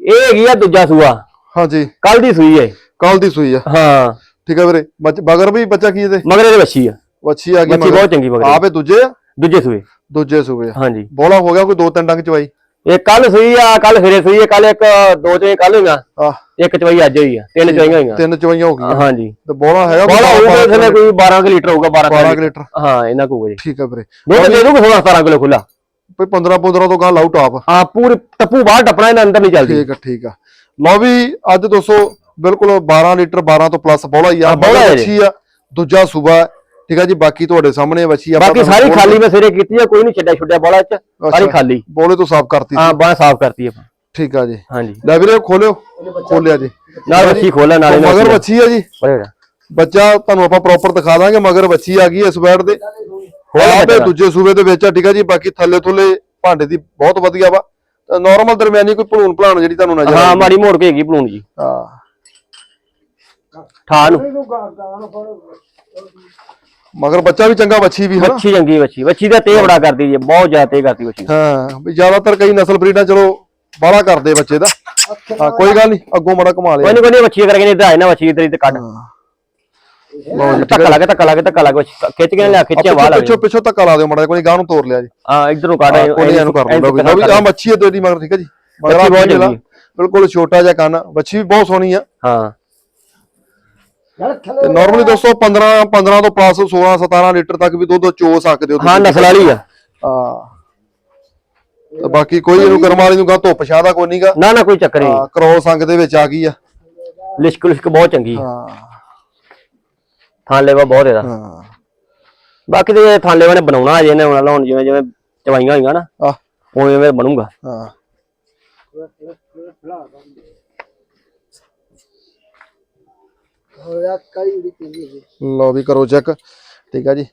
ਇਹ ਹੈਗੀ ਆ ਦੂਜਾ ਸੂਆ। ਹਾਂਜੀ। ਕੱਲ ਦੀ ਸੂਈ ਹੈ ਕੱਲ ਦੀ ਸੂਈ ਆ। ਹਾਂ। ਠੀਕ ਆ ਵੀਰੇ। ਬੱਚ- ਬਗਰ ਵੀ ਬੱਚਾ ਕੀ ਇਹਦੇ? ਮਗਰ ਇਹਦੇ ਵੱਛੀ ਆ। ਵੱਛੀ ਆ ਗਈ ਵੱਛੀ ਬਹੁਤ ਚੰਗੀ ਮਗਰ। ਆਪੇ ਦੂਜੇ ਦੂਜੇ ਸੂਏ। ਦੂਜੇ ਸੂਏ ਹਾਂਜੀ। ਬੋਲਾ ਹੋ ਗਿਆ ਕੋਈ ਦੋ ਤਿੰਨ ਡੰਗ ਚਵਾਈ ਇਹ ਕੱਲ ਸੂਈ ਆ ਕੱਲ ਫਿਰੇ ਸੂਈ ਆ ਕੱਲ ਇੱਕ ਦੋ ਚੋਈ ਕੱਲ ਹੋਈਆਂ। ਆ ਇੱਕ ਚਵਾਈ ਅੱਜ ਹੋਈ ਆ ਤਿੰਨ ਚਵਾਈਆਂ ਹੋਈਆਂ। ਤਿੰਨ ਚਵਾਈਆਂ ਹੋ ਗਈਆਂ। ਹਾਂਜੀ। ਤੇ ਬੋਲਾ ਹੈਗਾ ਬਾਲਾ ਹੋਊਗਾ ਇਸਨੇ ਕੋਈ 12 ਕਿ ਲੀਟਰ ਹੋਊਗਾ 12 12 ਕੁ ਲੀਟਰ। ਹਾਂ ਇਹਨਾਂ ਕੋ ਜੀ। ਠੀਕ ਆ ਵੀਰੇ। ਦੁੱਧ ਦੇ ਦੂਗਾ 16 17 ਕਿਲੋ ਖੁੱਲਾ ਕੋਈ 15 15 ਤੋਂ ਗਾਂ ਲਾਉ ਟਾਪ ਹਾਂ ਪੂਰੀ ਟੱਪੂ ਬਾਹਰ ਟੱਪਣਾ ਇਹਨਾਂ ਅੰਦਰ ਨਹੀਂ ਚੱਲਦੀ। ਠੀਕ ਆ ਠੀਕ ਆ। ਲਓ ਵੀ ਅੱਜ ਦੋਸਤੋ ਬਿਲਕੁਲ 12 ਲੀਟਰ 12 ਤੋਂ ਪਲੱਸ ਬੋਲਾ ਹੀ ਆ। ਜੀ। ਬੱਚੀ ਆ। ਦੂਜਾ ਸੂਬਾ। ਠੀਕ ਆ ਜੀ ਬਾਕੀ ਤੁਹਾਡੇ ਸਾਹਮਣੇ ਬੱਚੀ ਆ ਬਾਕੀ ਸਾਰੀ ਖਾਲੀ ਮੈਂ ਸਿਰੇ ਕੀਤੀ ਆ ਕੋਈ ਨਹੀਂ ਛੱਡਿਆ ਛੁੱਟਿਆ ਬੋਲਾ ਚ ਸਾਰੀ ਖਾਲੀ। ਬੋਲੇ ਤੋਂ ਸਾਫ਼ ਕਰਤੀ ਹਾਂ ਬਾਹ ਸਾਫ਼ ਕਰਤੀ ਆਪਾਂ। ਠੀਕ ਆ ਜੀ। ਹਾਂਜੀ। ਲੈ ਵੀਰੇ ਖੋਲਿਓ। ਖੋਲਿਆ ਜੀ। ਨਾਲ ਬੱਚੀ ਖੋਲਾ ਨਾਲੇ ਨਾਲ ਮਗਰ ਬੱਚੀ ਆ। ਜੀ। ਬੱਚਾ ਤੁਹਾਨੂੰ ਆਪਾਂ ਪ੍ਰੋਪਰ ਦਿਖਾ ਦਾਂਗੇ ਮਗਰ ਬੱਚੀ ਆ ਗਈ ਇਸ ਵੈਟ ਦੇ। ਤੇ ਦੂਜੇ ਸੂਬੇ ਦੇ ਵਿੱਚ ਆ ਠੀਕ ਆ ਜੀ ਬਾਕੀ ਥੱਲੇ ਥੁੱਲੇ ਭਾਂਡੇ ਦੀ ਬਹੁਤ ਵਧੀਆ ਵਾ। ਨਾਰਮਲ ਦਰਮਿਆਨੀ ਕੋਈ ਭਲੂਣ ਭਲਾਣ ਜਿਹੜੀ ਤੁਹਾਨੂੰ ਨਜ਼ਰ ਹਾਂ ਮਾੜੀ ਮੋੜ ਕੇ ਹੈਗੀ ਪਲੂਣ ਜੀ। ਹਾਂ। ਠਾ ਨੂੰ। ਮਗਰ ਬੱਚਾ ਵੀ ਚੰਗਾ ਬੱਚੀ ਵੀ ਹਨਾ? ਬੱਚੀ ਚੰਗੀ ਬੱਚੀ ਬੱਚੀ ਦਾ ਤੇ ਬੜਾ ਕਰਦੀ ਜੀ ਬਹੁਤ ਜ਼ਿਆਦਾ ਤੇ ਕਰਦੀ ਬੱਚੀ ਹਾਂ ਵੀ ਜ਼ਿਆਦਾਤਰ ਕਈ ਨਸਲ ਬਰੀਡਾਂ ਚਲੋ ਬਾਹਲਾ ਕਰਦੇ ਬੱਚੇ ਦਾ। ਹਾਂ ਕੋਈ ਗੱਲ ਨਹੀਂ ਅੱਗੋਂ ਮੜਾ ਕਮਾ ਲਿਆ। ਕੋਈ ਨਹੀਂ ਕੋਈ ਨੀ ਬੱਚੀ ਕਰਕੇ ਇਧਰ ਆਏ ਨਾ ਬੱਚੀ ਇਧਰ ਇਧਰ ਕੱਢ। ਲਓ ਜੀ ਧੱਕਾ ਲਾ ਕੇ ਧੱਕਾ ਲਾ ਕੇ ਧੱਕਾ ਲਾ ਕੇ ਖਿੱਚ ਕੇ ਲਿਆ ਖਿੱਚਿਆ ਵਾਹ ਲਾ ਪਿੱਛੋਂ ਪਿੱਛੋਂ ਧੱਕਾ ਲਾ ਦਿਓ ਮੜਾ ਕੋਈ ਗਾਂ ਨੂੰ ਤੋੜ ਲਿਆ ਜੀ। ਹਾਂ ਇਧਰੋਂ ਕੱਢ ਕੋਈ। ਇਹਨੂੰ ਕਰ ਦਿੰਦਾ ਵੀ ਆ ਮੱਛੀ ਹੈ ਤੇਰੀ ਮਗਰ ਠੀਕ ਹੈ ਜੀ? ਮਗਰ ਆ। ਬਿਲਕੁਲ ਛੋਟਾ ਜਿਹਾ ਕੰਨ ਬੱਚੀ ਵੀ ਬਹੁਤ ਸੋਹਣੀ ਆ। ਹਾਂ। ਤੇ ਨਾਰਮਲੀ ਦੋਸਤੋ 15 15 ਤੋਂ ਪਲੱਸ 16 17 ਲੀਟਰ ਤੱਕ ਵੀ ਦੁੱਧ ਚੋ ਸਕਦੇ ਹੋ ਹਾਂ। ਨਸਲ ਵਾਲੀ ਆ। ਹਾਂ। ਤੇ ਬਾਕੀ ਕੋਈ ਇਹਨੂੰ ਕਰਮ ਵਾਲੀ ਨੂੰ ਗਾ ਧੁੱਪ ਛਾਂ ਦਾ ਕੋਈ ਨਹੀਂਗਾ ਨਾ ਨਾ ਕੋਈ ਚੱਕਰ ਨਹੀਂ ਕ੍ਰੋਸ ਅੰਗ ਦੇ ਵਿੱਚ ਆ ਗਈ ਆ। ਲਿਸ਼ਕ ਲਿਸ਼ਕ ਬਹੁਤ ਚੰਗੀ। ਹਾਂ। ਥਾਂ ਲੈਵਾ ਬਹੁਤ ਇਹਦਾ। ਹਾਂ। ਬਾਕੀ ਤੇ ਥਾਂ ਲੈਵਾ ਨੇ ਬਣਾਉਣਾ ਅਜੇ ਨੇ ਹੁਣ ਲਾਉਣ ਜਿਵੇਂ ਜਿਵੇਂ ਚਵਾਈਆਂ ਹੋਈਆਂ ਨਾ ਆ ਉਵੇਂ ਉਵੇਂ ਬਣੂਗਾ। ਹਾਂ। ਲਓ ਵੀ ਕਰੋ ਚੈੱਕ। ਠੀਕ ਆ ਜੀ।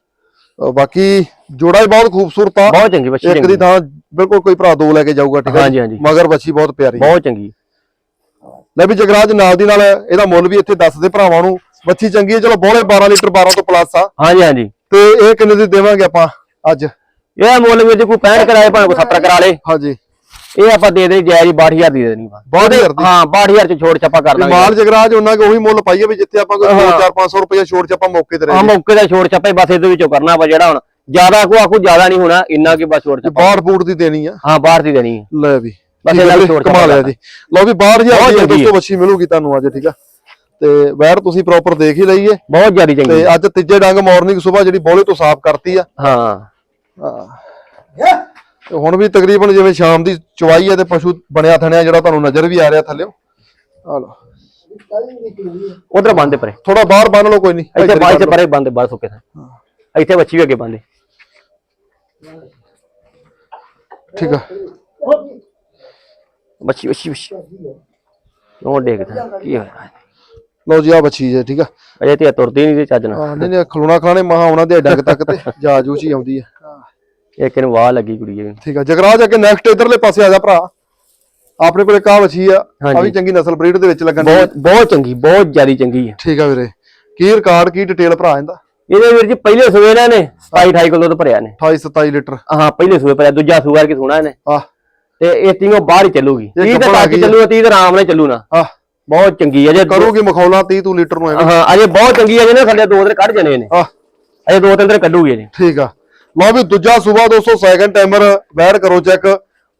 ਅਹ ਬਾਕੀ ਜੋੜਾ ਵੀ ਬਹੁਤ ਖੂਬਸੂਰਤ ਆ। ਬਹੁਤ ਚੰਗੀ ਬੱਚੀ ਇੱਕ ਦੀ ਚੰਗੀ। ਥਾਂ ਬਿਲਕੁਲ ਕੋਈ ਭਰਾ ਦੋ ਲੈ ਕੇ ਜਾਊਗਾ ਠੀਕ ਆ ਹਾਂਜੀ, ਹਾਂਜੀ। ਮਗਰ ਬੱਚੀ ਬਹੁਤ ਪਿਆਰੀ ਆ। ਬਹੁਤ ਚੰਗੀ। ਲੈ ਵੀ ਜਗਰਾਜ ਨਾਲ ਦੀ ਨਾਲ ਇਹਦਾ ਮੁੱਲ ਵੀ ਇੱਥੇ ਦੱਸ ਦੇ ਭਰਾਵਾਂ ਨੂੰ। ਬੱਚੀ ਚੰਗੀ ਹੈ ਚਲੋ ਬੋਲੇ 12 ਲੀਟਰ 12 ਤੋਂ ਪਲੱਸ ਆ। ਹਾਂਜੀ ਹਾਂਜੀ। ਤੇ ਇਹ ਕਿੰਨੇ ਦੀ ਦੇਵਾਂਗੇ ਆਪਾਂ ਅੱਜ? ਇਹ ਮੁੱਲ ਵੀ ਜੇ ਕੋਈ 65 ਕਰਾਏ ਭਾਵੇਂ ਕੋਈ 70 ਕਰਾ ਲੇ। ਹਾਂਜੀ। ਇਹ ਆਪਾਂ ਦੇ ਦੇ ਜਾਇਜ਼ 62000 ਦੀ ਦੇ ਦੇਣੀ ਬਸ 62000 ਦੀ? ਹਾਂ 62000 ਚ ਛੋੜ ਛਾਪਾ ਕਰ ਵੀ ਦਾਂਗੇ। ਮਾਲ ਜਗਰਾਜ ਉਹਨਾਂ ਕੇ ਉਹੀ ਮੁੱਲ ਪਾਈਏ ਵੀ ਜਿੱਥੇ ਆਪਾਂ ਕੋਈ 4-500 ਰੁਪਏ ਛੋੜ ਚ ਆਪਾਂ ਮੌਕੇ ਤੇ ਹਾਂ ਰਹੇ ਮੌਕੇ ਦਾ ਛੋੜ ਛਾਪਾ ਹੀ ਬਸ ਇਹਦੇ ਵਿੱਚੋਂ ਕਰਨਾ ਵਾ ਜਿਹੜਾ ਹੁਣ। ਜ਼ਿਆਦਾ ਕੋ ਆਖੂ ਜ਼ਿਆਦਾ ਨਹੀਂ ਹੋਣਾ ਇੰਨਾ ਕਿ ਬਸ ਛੋੜ ਛਾਪਾ ਬਾੜ ਬੂਟ ਦੀ ਦੇਣੀ ਆ। ਹਾਂ ਬਾਹਰ ਦੀ ਦੇਣੀ ਹੈ ਲੈ ਵੀ। ਬਸ ਵੀ ਵੀਰੇ, ਛੋੜ ਕਮਾ ਲਿਆ ਛਾਪਾ ਜੀ। ਲਓ ਵੀ 12000 ਦੀ ਦੋਸਤੋ ਬੱਚੀ ਮਿਲੂਗੀ ਤੁਹਾਨੂੰ ਅੱਜ ਠੀਕ ਆ? ਤੇ ਵੈਰ ਤੁਸੀਂ ਪ੍ਰੋਪਰ ਦੇਖ ਹੀ ਲਈਏ। ਬਹੁਤ ਜ਼ਿਆਦੀ ਚੰਗੀ ਤੇ ਅੱਜ ਤੀਜੇ ਡੰਗ ਮਾਰਨਿੰਗ ਸਵੇਰ ਜਿਹੜੀ ਬੋਲੇ ਤੋਂ ਸਾਫ਼ ਕਰਤੀ ਆ। ਹਾਂ। ਹਾਂ। ਤੇ ਹੁਣ ਵੀ ਤਕਰੀਬਨ ਜਿਵੇਂ ਸ਼ਾਮ ਦੀ ਚਵਾਈ ਹੈ ਤੇ ਪਸ਼ੂ ਬਣਿਆ ਥਣਿਆ ਜਿਹੜਾ ਤੁਹਾਨੂੰ ਨਜ਼ਰ ਵੀ ਆ ਰਿਹਾ ਥੱਲੇ ਆ ਲਓ। ਉਧਰ ਬੰਦੇ ਪਰੇ। ਥੋੜਾ ਬਾਹਰ ਬੰਨ ਲਓ ਕੋਈ ਨਹੀਂ। ਇੱਥੇ ਬਾਈ ਤੇ ਪਰੇ ਬੰਦੇ ਬਾਹਰ ਸੁੱਕੇ ਥਾਂ ਇੱਥੇ ਬੱਚੀ ਵੀ ਅੱਗੇ ਬੰਦੇ ਠੀਕ ਆ। ਬੱਚੀ ਬੱਚੀ ਬੱਚੀ ਉਹ ਦੇਖਦਾ ਕੀ ਹੋਇਆ? ਲਓ ਜੀ ਆ ਬੱਚੀ ਜੇ ਠੀਕ ਆ। ਅਜੇ ਤੇ ਤੁਰਦੀ ਨਹੀਂ ਤੇ ਚੱਜ ਨਾਲ। ਹਾਂ ਨਹੀਂ ਨਹੀਂ ਖਲੋਣਾ ਖਾਣੇ ਮਹਾ ਉਹਨਾਂ ਦੇ ਡੰਗ ਤੱਕ ਤੇ ਜਾ ਜੂ ਚ ਹੀ ਆਉਂਦੀ ਆ। ਇੱਕ ਨੂੰ ਵਾਹ ਲੱਗੀ ਕੁੜੀ ਇਹਦੀ। ਠੀਕ ਆ ਜਗਰਾਜ ਅੱਗੇ ਨੈਕਸਟ ਇਧਰਲੇ ਪਾਸੇ ਆ ਜਾ ਭਰਾ। ਆਪਣੇ ਕੋਲੇ ਕਾ ਬੱਚੀ ਆ ਆ ਵੀ। ਚੰਗੀ ਨਸਲ ਬਰੀਡ ਦੇ ਵਿੱਚ ਲੱਗਣ ਬਹੁਤ ਬਹੁਤ ਚੰਗੀ ਬਹੁਤ ਜ਼ਿਆਦੀ ਚੰਗੀ ਹੈ ਠੀਕ ਆ ਵੀਰੇ। ਕੀ ਰਿਕਾਰਡ ਕੀ ਡਿਟੇਲ ਭਰਾ ਇਹਦਾ? ਇਹਦੇ ਵੀਰ ਜੀ ਪਹਿਲੇ ਸੂਏ ਇਹਨਾਂ ਨੇ 27 28 ਕਿਲੋ ਤੋਂ ਭਰਿਆ ਨੇ 28 27 ਲੀਟਰ। ਹਾਂ ਪਹਿਲੇ ਸੂਏ ਭਰਿਆ ਦੂਜਾ ਸੂਆ ਕਿ ਸੋਣਾ ਇਹਨੇ। ਆ ਤੇ ਇਹ ਤਿੰਨੋਂ ਬਾਹਰ ਹੀ ਚੱਲੂਗੀ। ਇਹ 30 ਗੱਭਣ ਆ ਤੱਕ ਗਈ। ਆ। ਚੱਲੂ 30 ਤਾਂ ਆਰਾਮ ਨਾਲ ਚੱਲੂ ਨਾ। ਆ ਬਹੁਤ ਚੰਗੀ ਹੈ ਜੇ ਕਰੂਗੀ ਮਖੌਲਾ 30 ਤੂੰ ਲੀਟਰ ਨੂੰ ਐਵੇਂ ਹਾਂ ਅਜੇ ਬਹੁਤ ਚੰਗੀ ਹੈ ਜਿਹਨੇ ਥੱਲੇ ਦੋ ਦਿਨ ਕੱਢ ਜਣੇ ਨੇ ਆ ਅਜੇ ਦੋ ਤਿੰਨ ਦਿਨ ਕੱਢੂਗੀ ਅਜੇ ਠੀਕ ਆ। ਲਓ ਵੀ ਦੂਜਾ ਸੂਬਾ ਦੋਸਤੋ ਸੈਕੰਡ ਟਾਈਮਰ ਬੈਰ ਕਰੋ ਚੈੱਕ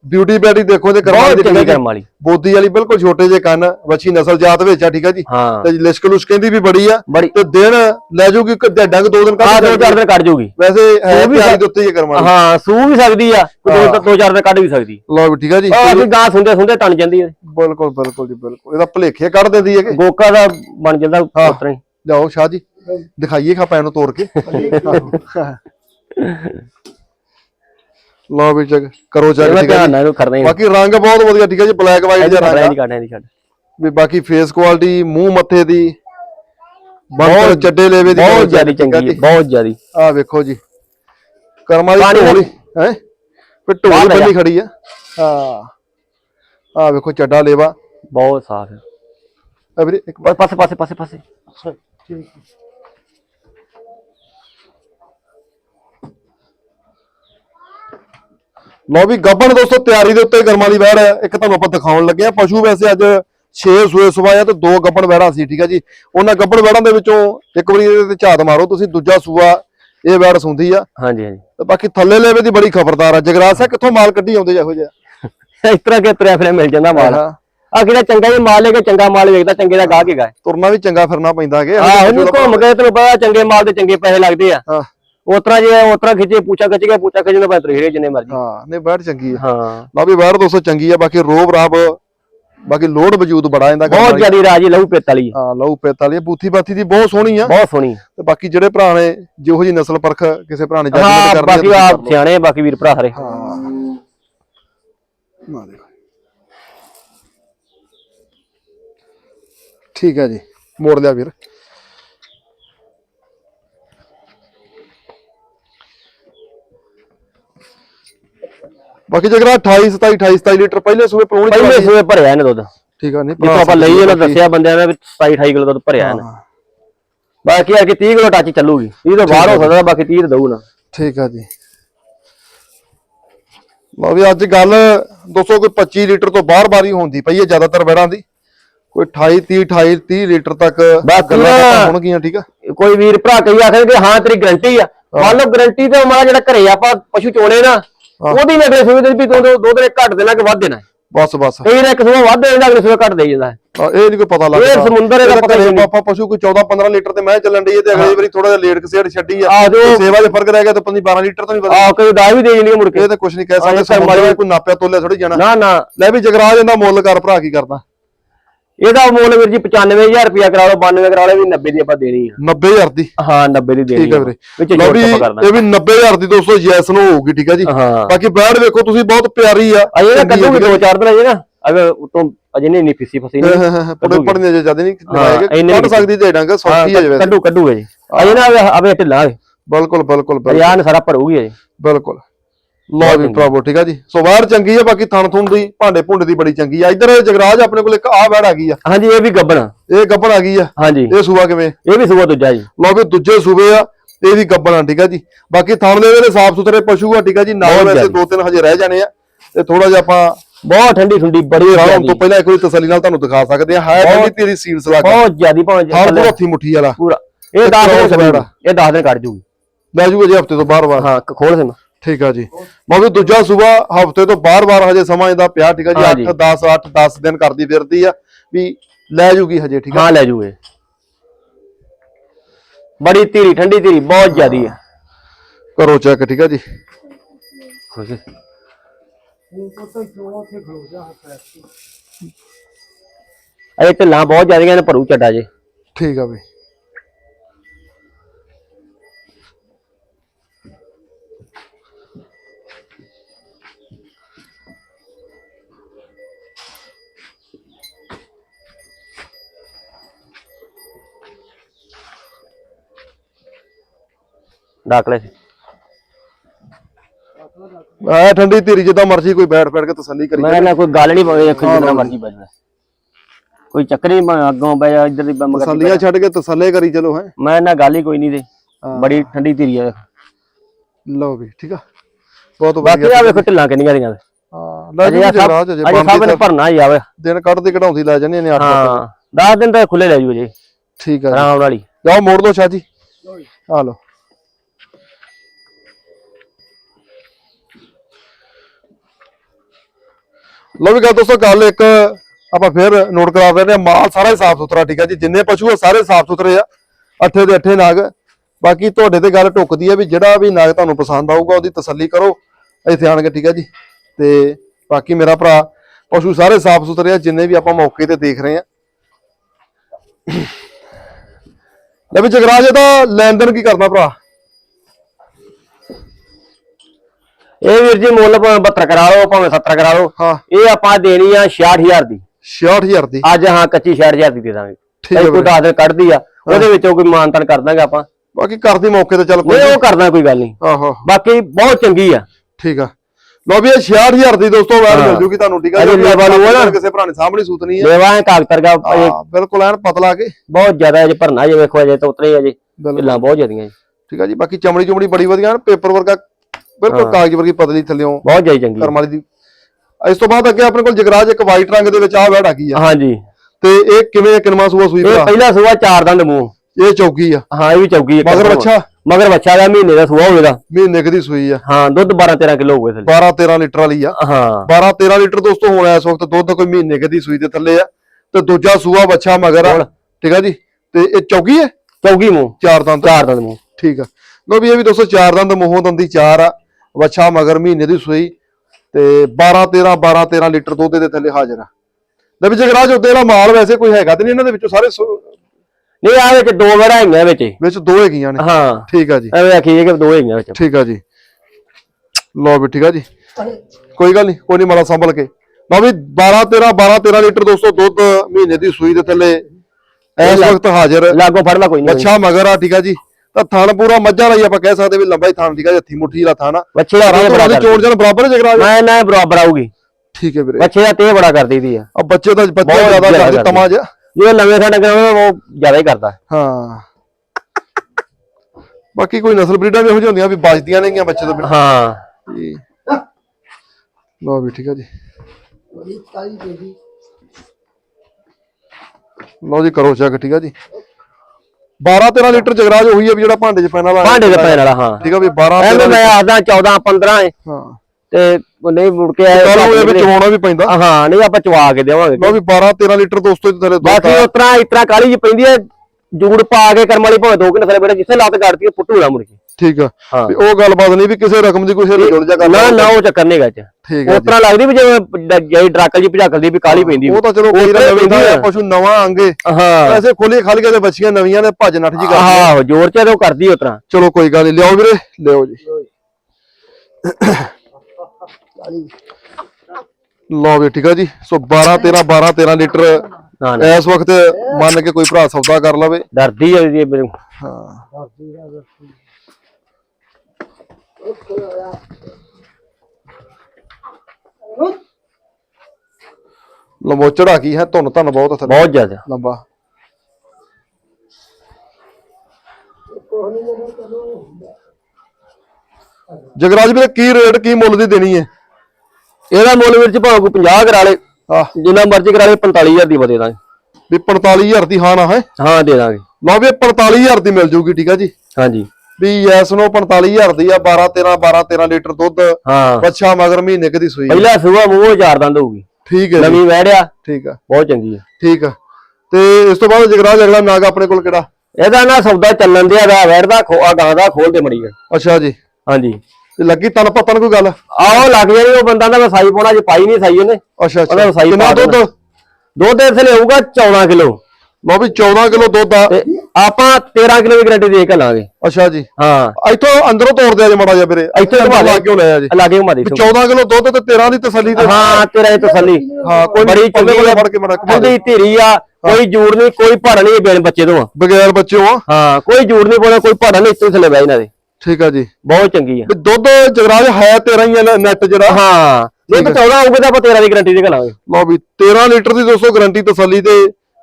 ਬਿਊਟੀ ਬੈਡੀ ਦੇਖੋ ਤੇ ਕਰਵਾ ਬਹੁਤ ਦੀ ਚੰਗੀ ਆ ਜੀ ਕਰਮ ਵਾਲੀ। ਬੋਦੀ ਵਾਲੀ ਬਿਲਕੁਲ ਛੋਟੇ ਜਿਹੇ ਕੰਨ ਵੱਛੀ ਨਸਲ ਜਾਤ ਵਿੱਚ ਆ ਠੀਕ ਆ ਜੀ? ਤੇ ਲਿਸ਼ਕ ਲੁਸ਼ਕ ਦੀ ਵੀ ਬੜੀ ਆ ਤੇ ਦਿਨ ਲੈ ਜੂਗੀ ਕਿ ਡੰਗ ਦੋ ਦਿਨ ਆ ਕੱਢ ਦੋ ਚਾਰ ਦਿਨ ਕੱਢ ਜੂਗੀ। ਵੈਸੇ ਹੈ ਵੀ ਪਿਆਰੀ ਸਾ- ਦੇ ਉੱਤੇ ਹੀ ਆ ਕਰਮਾਂ ਹਾਂ ਸੂ ਵੀ ਸਕਦੀ ਆ ਕੋਈ ਦੋ ਦੋ ਚਾਰ ਦਿਨ ਕੱਢ ਵੀ ਸਕਦੀ। ਲਓ ਵੀ ਠੀਕ ਆ ਜੀ। ਆ ਅਸੀਂ ਗਾਂ ਸੁੰਦੇ ਸੁੰਦੇ ਤਣ ਜਾਂਦੀ ਹੈ ਬਿਲਕੁਲ ਬਿਲਕੁਲ ਜੀ ਬਿਲਕੁਲ। ਇਹਦਾ ਭਲੇਖੇ ਕੱਢ ਦਿੰਦੀ ਹੈ ਕਿ ਗੋਕਾ ਦਾ ਬਣ ਜਾਂਦਾ ਉਤਰਾ ਹੀ। ਜਾਓ ਸ਼ਾਹ ਜੀ ਦਿਖਾਈਏ ਖਾ ਪੈਣ ਨੂੰ ਤੋੜ ਕੇ। ਲਓ ਵੀ ਚੈੱਕ ਕਰੋ ਚੈੱਕ ਠੀਕ ਆ ਧਿਆਨ ਨਾਲ ਕਰਨਾ ਹੀ ਬਾਕੀ ਰੰਗ ਬਹੁਤ ਵਧੀਆ ਠੀਕ ਹੈ ਜੀ ਬਲੈਕ ਵਾਈਟ ਜਿਹਾ ਰੰਗ ਆ। ਨਹੀਂ ਕੱਢਣਾ ਨਹੀਂ ਛੱਡ ਵੀ ਬਾਕੀ ਫੇਸ ਕੁਆਲਿਟੀ ਮੂੰਹ ਮੱਥੇ ਦੀ ਬਹੁਤ ਚੱਡੇ ਲੇਵੇ ਦੀ ਬਹੁਤ ਜ਼ਿਆਦੀ ਚੰਗੀ ਹੈ ਬਹੁਤ ਜ਼ਿਆਦੀ। ਆ ਵੇਖੋ ਜੀ ਕਰਮਾਂ ਦੀ ਪਾਣੀ ਢੋਲੀ ਹੈ ਫਿਰ ਢੋਲੀ ਬਾਹਰ ਲੈ ਬੰਨੀ। ਖੜੀ ਆ। ਹਾਂ ਆ ਵੇਖੋ ਚੱਡਾ ਲੇਵਾ। ਬਹੁਤ ਸਾਫ਼ ਹੈ। ਆ ਵੀਰੇ ਇੱਕ ਬਸ ਪਾਸੇ ਪਾਸੇ ਪਾਸੇ ਪਾਸੇ। ਲਓ ਵੀ ਗੱਬਣ ਦੋਸਤੋ ਤਿਆਰੀ ਦੇ ਉੱਤੇ ਗਰਮਾਂ ਦੀ ਵੈੜ ਹੈ। ਇੱਕ ਤੁਹਾਨੂੰ ਆਪਾਂ ਦਿਖਾਉਣ ਲੱਗੇ ਆ ਪਸ਼ੂ ਵੈਸੇ ਅੱਜ 6 ਸੂਏ ਸੁਬਾਇਆ ਤੇ ਦੋ ਗੱਬਣ ਵੈੜਾਂ ਸੀ ਠੀਕ ਆ ਜੀ। ਉਹਨਾਂ ਗੱਬਣ ਵੈੜਾਂ ਦੇ ਵਿੱਚੋਂ ਇੱਕ ਵਾਰੀ ਇਹਦੇ ਤੇ ਝਾਤ ਮਾਰੋ ਤੁਸੀਂ ਦੂਜਾ ਸੂਆ ਇਹ ਵੈੜ ਸੁੰਦੀ ਆ। ਹਾਂਜੀ ਹਾਂਜੀ। ਤੇ ਬਾਕੀ ਥੱਲੇ ਲੈਵੇ ਦੀ ਬੜੀ ਖਬਰਦਾਰ ਆ। ਜਗਰਾਜ ਸਾਹਿਬ ਕਿੱਥੋਂ ਮਾਲ ਕੱਢੀ ਆਉਂਦੇ ਜਿਹੋ ਜਿਹਾ? ਇਸ ਤਰ੍ਹਾਂ ਕਿ ਤੁਰਿਆ ਫਿਰਿਆ ਮਿਲ ਜਾਂਦਾ ਮਾਲ। ਆ ਕਿਹੜਾ ਚੰਗਾ ਹੀ ਮਾਲ ਲੈ ਕੇ ਚੰਗਾ ਮਾਲ ਵੇਚਦਾ ਚੰਗੇ ਦਾ ਗਾਹਕ ਹੈਗਾ। ਤੁਰਨਾ ਵੀ ਚੰਗਾ ਫਿਰਨਾ ਪੈਂਦਾ ਹੈਗੇ ਆਹ ਉਹਨੂੰ ਘੁੰਮ ਕੇ ਤੈਨੂੰ ਪਤਾ ਚੰਗੇ ਮਾਲ ਦੇ ਚੰਗੇ ਪੈਸੇ ਲੱਗਦੇ ਆ। ਹਾਂ। ਉਤਰਾ ਜੇ ਉਤਰਾ ਖਿੱਚੇ ਪੂਛਾ ਖਿੱਚ ਕੇ ਪੂਛਾ ਖਿੱਚਣ ਦਾ ਤੁਰੇ ਜਿੰਨੇ ਮਰਜ਼ੀ। ਹਾਂ ਨਹੀਂ ਵੈੜ ਚੰਗੀ ਹਾਂ। ਲਓ ਵੀ ਵੈੜ ਦੋਸਤੋ ਚੰਗੀ ਆ। ਬਾਕੀ ਰੋਬ ਰਾਬ ਬਾਕੀ ਲੋਡ ਵਜੂਦ ਬੜਾ ਇਹਦਾ ਬਹੁਤ। ਜ਼ਿਆਦੀ ਰਾਜੀ ਲਹੂ ਪਿੱਤ ਵਾਲੀ। ਹਾਂ ਲਹੂ ਪਿੱਤ ਵਾਲੀ ਬੂਥੀ ਬਾਥੀ ਦੀ ਬਹੁਤ ਸੋਹਣੀ ਆ। ਬਹੁਤ ਸੋਹਣੀ। ਤੇ ਬਾਕੀ ਜਿਹੜੇ ਭਰਾ ਨੇ ਜਿਹੋ ਜੀ ਨਸਲ ਪਰਖ ਕਿਸੇ ਭਰਾ ਨੇ ਜੱਜਮੈਂਟ ਹਾਂ ਕਰਨੀ ਬਾਕੀ ਆ, ਆ ਤੁਸੀਂ ਕਰ ਲਓ। ਸਿਆਣੇ ਬਾਕੀ ਵੀਰ ਭਰਾ ਸਾਰੇ। ਹਾਂ। ਨਾ ਦੇਖੋ। ਠੀਕ ਹੈ ਜੀ। ਮੋੜ ਲਿਆ ਵੀਰ। ਬਾਕੀ ਜੇਕਰ 28 27 28 27 ਲੀਟਰ ਪਹਿਲੇ ਸੂਏ ਪਰੋਣੀ ਪਹਿਲੇ ਸੂਏ ਭਰਿਆ ਇਹਨੇ ਦੁੱਧ। ਠੀਕ ਆ ਨਹੀਂ ਜਿੱਥੋਂ ਆਪਾਂ ਲਈ ਇਹਨਾਂ ਦੱਸਿਆ ਬੰਦਿਆਂ ਨੇ ਵੀ 27 28 ਕਿਲੋ ਦੁੱਧ ਭਰਿਆ ਇਹਨੇ। ਬਾਕੀ ਆ ਕਿ 30 ਕਿਲੋ ਟੱਚ ਚੱਲੂਗੀ। 30 ਤੋਂ ਬਾਹਰ ਹੋ ਸਕਦਾ ਬਾਕੀ 30 ਦਊ ਨਾ। ਠੀਕ ਆ ਜੀ। ਲਓ ਵੀ ਅੱਜ ਗੱਲ 200 ਕੋਈ 25 ਲੀਟਰ ਤੋਂ ਬਾਹਰ ਬਾਰੀ ਹੁੰਦੀ ਪਈ ਹੈ ਜ਼ਿਆਦਾਤਰ ਵੜਾਂ ਦੀ। ਕੋਈ 28 30 28 30 ਲੀਟਰ ਤੱਕ ਗੱਲਾਂ ਹੋਣਗੀਆਂ ਠੀਕ ਆ? ਕੋਈ ਵੀਰ ਭਰਾ ਕਈ ਆਖਣਗੇ ਹਾਂ ਤੇਰੀ ਗਰੰਟੀ ਆ। ਮੰਨ ਲਓ ਗਰੰਟੀ ਤੇ ਮਾਰਾ ਜਿਹੜਾ ਘਰੇ ਆਪਾਂ ਪਸ਼ੂ ਚੋਣੇ ਨਾ ਉਹਦੀ ਵੀ ਅਗਲੇ ਸੂਏ ਦੇ ਵੀ ਤੂੰ ਦੋ ਦਿਨ ਘੱਟ ਦੇਣਾ ਕਿ ਵੱਧ ਦੇਣਾ ਬਸ ਬਸ। ਨੇ ਇੱਕ ਸੂਆ ਵੱਧ ਦੇਣਾ ਅਗਲੇ ਸੂਏ ਘੱਟ ਦੇ ਜਾਂਦਾ ਹੈ। ਆ, ਇਹ ਨਹੀਂ ਕੋਈ ਪਤਾ ਲੱਗਦਾ। ਸਮੁੰਦਰ ਇਹਦਾ ਪਤਾ ਨਹੀਂ। ਪਾਪਾ ਪਸ਼ੂ ਕੋਈ 14 15 ਲੀਟਰ ਤੇ ਮੈਂ ਚੱਲਣ ਹੈ ਤੇ ਅਗਲੀ ਵਾਰੀ ਥੋੜਾ ਜਿਹਾ ਲੇਟ ਕਸੇੜ ਛੱਡੀ ਆ। ਤੇ ਸੇਵਾ ਦੇ ਫ਼ਰਕ ਰਹਿ ਗਿਆ ਤੇ 15 12 ਲੀਟਰ ਤੋਂ ਨਹੀਂ ਵਧਿਆ ਆ ਕੋਈ ਦਾ ਵੀ ਦੇ ਜਾਂਦੀ ਆ ਮੁੜ ਕੇ। ਇਹ ਤਾਂ ਕੁਝ ਨਹੀਂ ਕਹਿ ਸਕਦੇ ਇਹ ਤਾਂ ਕੋਈ ਨਾਪਿਆ ਤੋਲਿਆ ਥੋੜੀ ਜਾਣਾ। ਨਾ ਨਾ। ਲੈ ਵੀ ਜਗਰਾਜ ਇਹਦਾ ਮੁੱਲ ਕਰ ਭਰਾ ਕੀ ਕਰਦਾ? ਇਹਦਾ ਮੁੱਲ ਵੀਰ ਜੀ 95000 ਰੁਪਇਆ ਕਰਾ ਲਓ 92 ਕਰਾ ਲਓ ਵੀ 90 ਦੀ ਆਪਾਂ ਦੇਣੀ ਆ। 90000 ਦੀ? ਹਾਂ 90 ਦੀ ਦੇਣੀ ਠੀਕ ਹੈ। ਵੀਰੇ। ਵਿੱਚ ਲਓ ਵੀ ਇਹ ਵੀ 90000 ਦੀ ਦੋਸਤੋ ਯੈਸ ਨੂੰ ਹੋਊਗੀ ਠੀਕ ਹੈ ਜੀ। ਬਾਕੀ ਬੈਡ ਵੇਖੋ ਤੁਸੀਂ ਬਹੁਤ ਪਿਆਰੀ ਆ। ਅਜੇ ਨਾ ਕੱਢੂਗੀ ਦੋ ਚਾਰ ਦਿਨ ਅਜੇ ਨਾ। ਅਗਰ ਉਤੋਂ ਅਜੇ ਨਹੀਂ ਨਹੀਂ ਫਿੱਸੀ ਫਸੀ ਨਹੀਂ। ਪੜੇ। ਪੜਨੇ ਜੇ ਜ਼ਿਆਦਾ ਨਹੀਂ ਲਗਾਏਗੇ। ਇੰਨੇ ਕੱਢ ਸਕਦੀ ਤੇ ਡੰਗ ਸੌਖੀ ਹੈ ਜੀ ਵੈਸੇ। ਕੱਢੂ ਕੱਢੂਗੇ ਜੀ। ਅਜੇ ਨਾ ਅਵੇ ਢਿੱਲਾ ਬਿਲਕੁਲ ਬਿਲਕੁਲ ਬਿਲਕੁਲ। ਆਹ ਨੇ ਸਾਰਾ ਭਰੂਗੀ ਅਜੇ। ਬਿਲਕੁਲ। ਲਓ ਵੀ ਭਰਾਵੋ ਠੀਕ ਆ ਜੀ। ਸੋ ਬਾਹਰ ਚੰਗੀ ਆ ਬਾਕੀ ਥਣ ਥੁਣ ਦੀ ਭਾਂਡੇ ਭੁੰਡੇ ਦੀ ਬੜੀ ਚੰਗੀ ਆ। ਇੱਧਰ ਜਗਰਾਜ ਆਪਣੇ ਕੋਲ ਇੱਕ ਆ ਬੈੜ ਆ ਗਈ ਆ। ਹਾਂਜੀ ਇਹ ਵੀ ਗੱਬਣ ਇਹ ਗੱਬਣ ਆ ਗਈ ਆ। ਹਾਂਜੀ। ਇਹ ਸੂਆ ਕਿਵੇਂ? ਇਹ ਵੀ ਸੂਆ ਦੂਜਾ ਜੀ। ਲਓ ਵੀ ਦੂਜੇ ਸੂਬੇ ਆ ਇਹ ਵੀ ਗੱਬਣ ਆ ਠੀਕ ਆ ਜੀ। ਬਾਕੀ ਥਣ ਦੇ ਵੇਲੇ ਸਾਫ਼ ਸੁਥਰੇ ਪਸ਼ੂ ਆ ਠੀਕ ਆ ਜੀ ਨਾਲ ਵੈਸੇ। ਦੋ ਤਿੰਨ ਹਜੇ ਰਹਿ ਜਾਣੇ ਆ। ਤੇ ਥੋੜਾ ਜਿਹਾ ਆਪਾਂ ਬਹੁਤ ਠੰਡੀ ਠੰਡੀ ਬੜੀ ਜ਼ਿਆਦੀ। ਤੋਂ ਪਹਿਲਾਂ ਇੱਕ ਵਾਰੀ ਤਸੱਲੀ ਨਾਲ ਤੁਹਾਨੂੰ ਦਿਖਾ ਸਕਦੇ ਆ। ਹੈ ਬੜੀ ਤੇਰੀ ਸੀਲਸ ਲੱਗ ਬਹੁਤ ਜ਼ਿਆਦੀ ਭਾਵੇਂ ਤੋਂ ਹੱਥੀ ਮੁੱਠੀ ਵਾਲਾ। ਪੂਰਾ। ਇਹ ਇੱਕ 10 ਦਿਨ। ਇਹ 10 ਦਿਨ ਕੱਢ ਜੂਗੀ। ਲੈ ਜੂਗਾ ਜੀ ਹਫ਼ਤੇ ਤੋਂ ਬਾਹਰ ਬਾਹਰ। ਹਾਂ ਖੋਲ ਸਿਮ। ਠੀਕ ਆ ਜੀ। ਮੈਂ ਵੀ ਦੂਜਾ ਸੂਬਾ ਹਫ਼ਤੇ ਤੋਂ ਬਾਰ-ਬਾਰ ਹਜੇ ਸਮਾਂ ਇਹਦਾ ਪਿਆ ਠੀਕ ਆ ਜੀ। ਹਾਂ 8 ਜੀ। 10 8 10 ਦਿਨ ਕਰਦੀ ਫਿਰਦੀ ਆ ਵੀ ਲੈ ਜੂਗੀ ਹਜੇ ਠੀਕ ਆ? ਹਾਂ ਲੈ ਜੂਗੇ। ਬੜੀ ਧੀਰੀ ਠੰਡੀ ਧੀਰੀ ਬਹੁਤ ਜ਼ਿਆਦੀ ਹੈ ਕਰੋ ਚੈੱਕ ਠੀਕ ਆ ਜੀ। ਖੁਸ਼ ਅਜੇ ਢਿੱਲਾਂ ਬਹੁਤ ਜ਼ਿਆਦੀਆਂ ਨੇ ਭਰੂ ਚੱਡਾ ਜੇ। ਠੀਕ ਆ ਬਈ ਡਾਕ ਲੈ ਆ ਠੰਡੀ ਧੀਰੀ ਜਿੱਦਾਂ ਮਰਜ਼ੀ ਕੋਈ ਬੈਠ ਬੈਠ ਕੇ ਤਸੱਲੀ ਕਰੀ ਮੈਂ ਨਾ ਕੋਈ ਗੱਲ ਨਹੀਂ ਪਵੇ ਅੱਖ ਜਿੰਨਾ ਮਰਜ਼ੀ ਬਜਦਾ ਕੋਈ ਚੱਕਰ ਨਹੀਂ ਮੈਂ ਅੱਗੋਂ ਬੈ ਜਾ ਇੱਧਰ ਦੀ ਬੰਮ ਤਸੱਲੀਆਂ ਛੱਡ ਕੇ ਤਸੱਲੇ ਕਰੀ ਚਲੋ ਹੈ। ਮੈਂ ਨਾ ਗੱਲ ਹੀ ਕੋਈ ਨਹੀਂ ਦੇ। ਬੜੀ ਠੰਡੀ ਧੀਰੀ ਆ। ਲਓ ਵੀ ਠੀਕ ਆ। ਬਹੁਤ ਬਾਕੀ ਵਧੀਆ ਆ। ਵੇਖੋ ਢਿੱਲਾਂ ਕਿੰਨੀਆਂ ਦੀਆਂ। ਹਾਂ ਲੈ ਜੀ ਸਭ ਬਣਦੀ ਨੇ ਭਰਨਾ ਹੀ ਆਵੇ ਦਿਨ ਕੱਢਦੀ ਕਢਾਉਂਦੀ ਲੈ ਜਾਂਦੀਆਂ ਨੇ 8 ਹਾਂ। 10 ਦਿਨ ਤਾਂ ਖੁੱਲੇ ਲੈ ਜੂ ਜੀ। ਠੀਕ ਆ ਆਰਾਮ ਹੀ। ਜਾਓ ਮੋੜ ਦੋ ਸ਼ਾਹ ਜੀ। ਆ ਲਓ। ਲਓ ਵੀ ਗੱਲ ਦੋਸਤੋ, ਗੱਲ ਇੱਕ ਆਪਾਂ ਫੇਰ ਨੋਟ ਕਰਾ ਦਿੰਦੇ ਆ ਮਾਲ ਸਾਰਾ ਹੀ ਸਾਫ਼ ਸੁਥਰਾ, ਠੀਕ ਆ ਜੀ? ਜਿੰਨੇ ਪਸ਼ੂ ਆ, ਸਾਰੇ ਸਾਫ਼ ਸੁਥਰੇ ਆ। ਅੱਠੇ ਦੇ ਅੱਠੇ ਨਾਗ। ਬਾਕੀ ਤੁਹਾਡੇ ਤੇ ਗੱਲ ਟੁੱਕਦੀ ਆ ਵੀ ਜਿਹੜਾ ਵੀ ਨਾਗ ਤੁਹਾਨੂੰ ਪਸੰਦ ਆਊਗਾ, ਉਹਦੀ ਤਸੱਲੀ ਕਰੋ। ਇੱਥੇ ਆਣ ਕੇ, ਠੀਕ ਆ ਜੀ? ਤੇ ਬਾਕੀ ਮੇਰਾ ਭਰਾ, ਪਸ਼ੂ ਸਾਰੇ ਸਾਫ਼ ਸੁਥਰੇ ਆ, ਜਿੰਨੇ ਵੀ ਆਪਾਂ ਮੌਕੇ ਤੇ ਦੇਖ ਰਹੇ ਆ। ਲੈ ਵੀ ਜਗਰਾਜ ਇਹਦਾ ਲੈਣ ਦੇਣ ਕੀ ਕਰਨਾ ਭਰਾ? ਇਹ ਵੀਰ ਜੀ ਮੁੱਲ ਭਾਵੇਂ 72 ਕਰਾ ਲਓ ਭਾਵੇਂ 70 ਕਰਾ ਲਓ ਹਾਂ। ਇਹ ਆਪਾਂ ਦੇਣੀ ਆ 66000 ਦੀ। 66000 ਦੀ। ਅੱਜ ਹਾਂ ਕੱਚੀ 66000 ਦੀ ਦੇ ਦਾਂਗੇ। ਠੀਕ ਹੈ ਕੋਈ ਵੀਰੇ। 10 ਦਿਨ ਕੱਢਦੀ ਆ ਉਹਦੇ ਵਿੱਚੋਂ ਕੋਈ ਮਾਨਤਨ ਕਰ ਦਾਂਗੇ ਆਪਾਂ। ਬਾਕੀ ਕਰਦੀ ਮੌਕੇ ਤੇ ਚੱਲ ਕੋਈ ਨਹੀਂ। ਉਹ ਕਰਦਾ ਕੋਈ ਗੱਲ ਨਹੀਂ। ਆਹੋ ਬਾਕੀ ਬਹੁਤ ਚੰਗੀ ਆ। ਠੀਕ ਆ। ਲੋ ਵੀ ਇਹ 66000 ਦੀ ਦੋਸਤੋ ਹਾਂ। ਮਿਲ ਜੂਗੀ ਤੁਹਾਨੂੰ ਠੀਕ ਆ ਜੀ। ਕਿਸੇ ਭਰਾ ਨੇ ਸਾਹਮਣੇ ਸੂਤਨੀ ਹੈ ਲੇਵਾ ਹੈ ਕਾਗਤਰ ਦਾ ਇਹ ਹਾਂ ਬਿਲਕੁਲ ਐਨ ਪਤਲਾ ਕੇ। ਬਹੁਤ ਜ਼ਿਆਦਾ ਜੇ ਭਰਨਾ ਜੇ ਵੇਖੋ ਅਜੇ ਤਾਂ ਉਤਰੇ ਅਜੇ ਬਿਲਕੁਲ। ਢਿੱਲਾਂ ਬਹੁਤ ਜ਼ਿਆਦੀਆਂ ਜੀ। ਠੀਕ ਆ ਜੀ ਬਾਕੀ ਚਮੜੀ ਚਮੜੀ ਬੜੀ ਵਧੀਆ ਪੇਪਰ ਵਰਗਾ ਬਿਲਕੁਲ। ਕਾਗਜ਼ ਵਰਗੀ ਪਤਲੀ ਥੱਲਿਓਂ ਬਹੁਤ ਜ਼ਿਆਦਾ ਚੰਗੀ। ਕਰਮ ਵਾਲੀ ਦੀ। ਇਸ ਤੋਂ ਬਾਅਦ ਅੱਗੇ ਆਪਣੇ ਕੋਲ ਜਗਰਾਜ ਇੱਕ ਵਾਈਟ ਰੰਗ ਦੇ ਵਿੱਚ ਆ ਵੈੜ ਆ ਗਈ ਆ? ਹਾਂਜੀ। ਤੇ ਇਹ ਕਿਵੇਂ ਕਿਨਮਾ ਸੂਆ ਸੂਈ ਇਹ ਪਹਿਲਾ ਸੂਆ ਚਾਰ ਦੰਦ ਮੂੰਹ। ਇਹ ਚੌਕੀ ਆ। ਹਾਂ ਇਹ ਵੀ ਚੌਗੀ ਇੱਕ ਮਗਰ। ਬੱਚਾ ਮਗਰ ਬੱਚਾ ਦਾ ਮਹੀਨੇ ਦਾ ਸੂਆ ਹੋਵੇਗਾ। ਮਹੀਨੇ ਦੀ ਸੂਈ ਆ। ਹਾਂ ਦੁੱਧ 12 13 ਕਿਲੋ ਹੋਵੇ ਥੱਲੇ। 12 13 ਲੀਟਰ ਵਾਲੀ ਆ। ਹਾਂ। 12 13 ਲੀਟਰ ਦੋਸਤੋ ਹੋਣਾ ਇਸ ਵਕਤ ਦੁੱਧ ਕੋਈ ਮਹੀਨੇ ਕੁ ਦੀ ਸੂਈ ਦੇ ਥੱਲੇ ਆ। ਤੇ ਦੂਜਾ ਸੂਆ ਬੱਚਾ ਮਗਰ ਆ। ਠੀਕ ਆ ਜੀ? ਤੇ ਇਹ ਚੌਕੀ ਹੈ ਚੌਗੀ ਮੂੰਹ। ਚਾਰ ਦੰਦ। ਚਾਰ ਦੰਦ ਮੂੰਹ। ਠੀਕ ਆ। ਲੋ ਵੀ ਇਹ ਵੀ ਦੋਸਤੋ ਚਾਰ ਦੰਦ ਮੂੰਹੋਂ ਦੰਦੀ ਚਾਰ ਆ। ਬੱਚਾ ਮਗਰ ਮਹੀਨੇ ਦੀ ਸੂਈ ਤੇ 12 13 12 13 ਲੀਟਰ ਦੁੱਧ ਦੇ ਥੱਲੇ ਹਾਜ਼ਰ ਆ। ਲੈ ਵੀ ਜਗਰਾਜ ਉੱਤੇ ਵਾਲਾ ਮਾਲ ਵੈਸੇ ਕੋਈ ਹੈਗਾ ਤੇ ਨਹੀਂ ਇਹਨਾਂ ਦੇ ਵਿੱਚੋਂ ਸਾਰੇ ਨਹੀਂ ਆ ਵਿੱਚ ਦੋ ਵੜਾ ਹੈਗੀਆਂ ਵਿੱਚ। ਵਿੱਚ ਦੋ ਹੈਗੀਆਂ ਨੇ। ਹਾਂ। ਠੀਕ ਆ ਜੀ। ਐਵੇਂ ਆਖੀਏ ਕਿ ਦੋ ਹੈਗੀਆਂ ਵਿੱਚ। ਠੀਕ ਆ ਜੀ। ਲਓ ਵੀ ਠੀਕ ਆ ਜੀ। ਕੋਈ ਗੱਲ ਨਹੀਂ ਕੋਈ ਨਹੀਂ ਮਾਲਾ ਸੰਭਲ ਕੇ। ਲਓ ਵੀ 12 13 12 13 ਲੀਟਰ ਦੋਸਤੋ ਦੁੱਧ ਮਹੀਨੇ ਦੀ ਸੂਈ ਦੇ ਥੱਲੇ ਇਸ ਵਕਤ ਹਾਜ਼ਰ। ਲਾਗੋ ਫੜ ਲਾ ਕੋਈ ਨਹੀਂ ਅੱਛਾ ਮਗਰ ਆ ਠੀਕ ਆ ਜੀ। ਤਾਂ ਥਣ ਪੂਰਾ ਮੱਝਾਂ ਲਈ ਆਪਾਂ ਕਹਿ ਸਕਦੇ ਵੀ ਲੰਬਾ ਹੀ ਥਣ ਠੀਕ ਆ ਜੀ ਹੱਥੀ ਮੁੱਠੀ ਵਾਲਾ ਥਣ ਆ। ਬੱਚੇ ਦਾ ਧਾਰਾਂ ਤੇ ਤੋਂ ਬੜਾ ਬਾਅਦ ਕਰਦੀ। ਚੋੜ ਜਨ ਬਰਾਬਰ ਹੈ ਜਗਰਾਜ ਮੈਂ ਨਾ ਬਰਾਬਰ ਆਊਗੀ। ਠੀਕ ਹੈ ਵੀਰੇ। ਬੱਚੇ ਦਾ ਤੇ ਬੜਾ ਕਰਦੀ ਦੀ ਆ। ਆ ਬੱਚੇ ਦਾ ਬੱਚੇ ਬਹੁਤ ਜ਼ਿਆਦਾ ਜ਼ਿਆਦਾ ਕਰਦੇ ਤਮਾ ਜਿਹਾ ਜਿਹੜੇ ਨਵੇਂ ਸਾਡੇ ਗਰਾਉਂਡ ਉਹ ਜ਼ਿਆਦਾ ਹੀ ਕਰਦਾ। ਹਾਂ। ਬਾਕੀ ਕੋਈ ਨਸਲ ਬਰੀਡਾਂ ਵੀ ਇਹੋ ਹੁੰਦੀਆਂ ਵੀ ਬਚਦੀਆਂ ਨੇਗੀਆਂ ਬੱਚੇ ਤੋਂ ਬਿਨਾਂ। ਹਾਂ। ਜੀ। ਲਓ ਵੀ ਠੀਕ ਆ ਜੀ। ਲਓ ਜੀ ਕਰੋ ਚੈੱਕ ਠੀਕ ਆ ਜੀ। 12 13 ਲੀਟਰ ਜਗਰਾਜ ਉਹੀ ਆ ਵੀ ਜਿਹੜਾ ਭਾਂਡੇ 'ਚ ਪੈਣ ਵਾਲਾ ਭਾਂਡੇ ਦੇ ਪੈਣ ਵਾਲਾ ਹਾਂ। ਠੀਕ ਆ ਵੀ 12 ਐਵੇਂ 13 ਮੈਂ ਆਦਾ 14 15 ਹੈ ਹਾਂ। ਤੇ ਨਹੀਂ ਮੁੜ ਕੇ ਆਏ ਚਲੋ ਇਹ ਵਿੱਚ ਹੋਣਾ ਵੀ ਪੈਂਦਾ। ਹਾਂ ਨਹੀਂ ਆਪਾਂ ਚਵਾ ਕੇ ਦੇਵਾਂਗੇ। ਲਓ ਵੀ 12 13 ਲੀਟਰ ਦੋਸਤੋ ਥੱਲੇ ਦੁੱਧ ਬਾਕੀ। ਉਤਰਾ ਇਤਰਾ ਕਾਲੀ ਜੀ ਪੈਂਦੀ ਹੈ ਜੂੜ ਪਾ ਕੇ ਕਰਮ ਵਾਲੀ ਭਾਵੇਂ ਦੋ ਕਿ ਨਸਲੇ ਬੇਟੇ ਜਿੱਥੇ ਲੱਤ ਕੱਢਦੀ ਪੁੱਟੂ ਨਾ ਮੁੜ ਕੇ। ਠੀਕ ਆ। ਹਾਂ। ਵੀ ਉਹ ਗੱਲਬਾਤ ਨਹੀਂ ਵੀ ਕਿਸੇ ਰਕਮ ਦੀ ਕੋਈ ਜੁੜ ਜਾ ਕਰ ਨਾ ਨਾ ਉਹ ਚੱਕਰ ਨਹੀਂ ਗੱਜ ਠੀਕ ਆ ਜੀ। ਉਤਰਾ ਲੱਗਦੀ ਵੀ ਜਿਵੇਂ ਜਈ ਡਰਾਕਲ ਜੀ ਭਜਾਕਲ ਦੀ ਵੀ ਕਾਲੀ ਪੈਂਦੀ ਉਹ ਤਾਂ ਚਲੋ ਕੋਈ ਉਤਰਾ ਨਾ ਪੈਂਦੀ ਨਵੀਂ ਆ। ਪਸ਼ੂ ਨਵਾਂ ਆਂਗੇ। ਹਾਂ। ਐਸੇ ਖੋਲੀ ਖਾਲੀ ਕੇ ਬੱਚੀਆਂ ਨਵੀਆਂ ਨੇ ਭੱਜ ਨੱਠ ਜੀ ਕਰ ਹਾਂ ਜੋਰ ਚ ਉਹ ਕਰਦੀ ਉਤਰਾ ਚਲੋ ਕੋਈ ਗੱਲ ਨਹੀਂ ਲਿਆਓ ਵੀਰੇ ਲਿਆਓ ਜੀ। ਲਓ ਵੀ ਠੀਕ ਆ ਜੀ ਸੋ 12 13 12 13 ਲੀਟਰ ਨਾ ਨਾ। ਇਸ ਵਕਤ ਮੰਨ ਕੇ ਕੋਈ ਭਰਾ ਸੌਦਾ ਕਰ ਲਵੇ। ਡਰਦੀ ਹੈ ਜੀ ਮੈਨੂੰ। ਹਾਂ। ਲੰਬੋ ਚੜਾ ਕੀ ਹੈ? ਧੁੰਨ ਧੰਨ ਬਹੁਤ ਥੱਲੇ ਬਹੁਤ ਜ਼ਿਆਦਾ। ਲੰਬਾ। ਜਗਰਾਜ ਵੀਰੇ ਕੀ ਰੇਟ ਕੀ ਮੁੱਲ ਦੀ ਦੇਣੀ ਹੈ? ਇਹਦਾ ਮੁੱਲ ਵੀਰ ਚ ਭਾਵੇਂ ਕੋਈ 50 ਕਰਾ ਲੇ ਜਿੰਨਾ ਮਰਜ਼ੀ ਕਰਾ ਲੇ 45000 ਦੀ ਬਦੇ ਦਾਂਗੇ। ਵੀ 45000 ਦੀ ਹਾਂ ਨਾ ਹੈ? ਹਾਂ ਦੇ ਦਾਂਗੇ। ਲਓ ਵੀ ਇਹ 45000 ਦੀ ਮਿਲ ਜੂਗੀ ਠੀਕ ਆ ਜੀ? ਹਾਂਜੀ। ਵੀ ਯੈਸ ਨੂੰ 45000 ਦੀ ਆ 12 13 12 13 ਲੀਟਰ ਦੁੱਧ। ਹਾਂ। ਬੱਚਾ ਮਗਰ ਮਹੀਨੇ ਕਦੀ ਸੂਈ। ਪਹਿਲਾ ਸੂਆ ਮੂੰਹੋਂ ਚਾਰ ਦੰਦ ਹੋਊਗੀ। ਠੀਕ ਹੈ ਨਵੀਂ ਵਹਿੜਿਆ। ਠੀਕ ਆ। ਬਹੁਤ ਚੰਗੀ ਹੈ ਠੀਕ ਆ। ਤੇ ਇਸ ਤੋਂ ਬਾਅਦ ਜਗਰਾਜ ਅਗਲਾ ਨਾਗ ਆਪਣੇ ਕੋਲ ਕਿਹੜਾ? ਇਹਦਾ ਨਾ ਸੌਦਾ ਚੱਲਣ ਦਿਆ ਦਾ ਵਹਿੜਦਾ ਖੋਆ ਗਾਂ ਦਾ ਖੋਲ ਦੇ ਮੜੀ ਅੱਛਾ ਜੀ। ਹਾਂਜੀ। ਤੇ ਲੱਗੀ ਤਨ ਪਤਨ ਕੋਈ ਗੱਲ? ਆਹੋ ਲੱਗ ਜਾਣੀ ਉਹ ਬੰਦਾ ਦਾ ਵਸਾਈ ਪਾਉਣਾ ਜੇ ਪਾਈ ਨਹੀਂ ਸਾਈ ਉਹਨੇ। ਅੱਛਾ ਅੱਛਾ। ਕਿੰਨਾ ਦੁੱਧ। ਦੁੱਧ ਇਸ ਲਈ ਹੋਊਗਾ 14 ਕਿਲੋ। ਲਓ ਵੀ 14 ਕਿਲੋ ਦੁੱਧ ਆ। ਤੇ ਆਪਾਂ 13 ਕਿਲੋ ਦੀ ਗਰੰਟੀ ਦੇ ਕੇ ਲਾਂਗੇ ਅੱਛਾ ਜੀ। ਹਾਂ। ਇੱਥੋਂ ਅੰਦਰੋਂ ਤੋੜ ਦਿਆ ਜੇ ਮੜਾ ਜਾ ਵੀਰੇ। ਇੱਥੇ ਘੁਮਾ ਲਾ ਦੇ ਕਿਉਂ ਲਿਆ ਜੀ। ਲਾਗੇ ਘੁਮਾ ਦੇ 14 ਕਿਲੋ ਦੁੱਧ ਤੇ 13 ਦੀ ਤਸੱਲੀ ਤੇ ਹਾਂ ਤੇਰਾ ਇਹ ਤਸੱਲੀ। ਹਾਂ ਕੋਈ ਬੜੀ ਚੰਗੀ ਆ। ਫੜ ਕੇ ਮੜਾ ਉਹਦੀ ਧੀਰੀ ਆ ਕੋਈ ਜੂੜ ਨਹੀਂ ਕੋਈ ਭੜ ਨਹੀਂ ਬੇਨ ਬੱਚੇ ਤੋਂ ਬਗੈਰ ਬੱਚਿਓ ਆ। ਹਾਂ ਕੋਈ ਜੂੜ ਨਹੀਂ ਪਾਉਣਾ ਕੋਈ ਭੜ ਨਹੀਂ ਇੱਥੇ ਥੱਲੇ ਬਹਿ ਇਹਨਾਂ ਦੇ ਠੀਕ ਆ ਜੀ। ਬਹੁਤ ਚੰਗੀ ਆ। ਦੁੱਧ ਜਗਰਾਜ ਹੈ 13 ਹੀ ਆ ਨੈਟ ਜਿਹੜਾ। ਹਾਂ ਦੁੱਧ 14 ਆਊਗਾ ਤਾਂ ਆਪਾਂ 13 ਦੀ ਗਰੰਟੀ ਦੇ ਕੇ ਲਾਂਗੇ ਲਓ ਵੀ 13 ਲੀਟਰ ਦੀ ਦੋਸਤੋ ਗਾਰੰਟੀ ਤਸੱਲੀ ਤੇ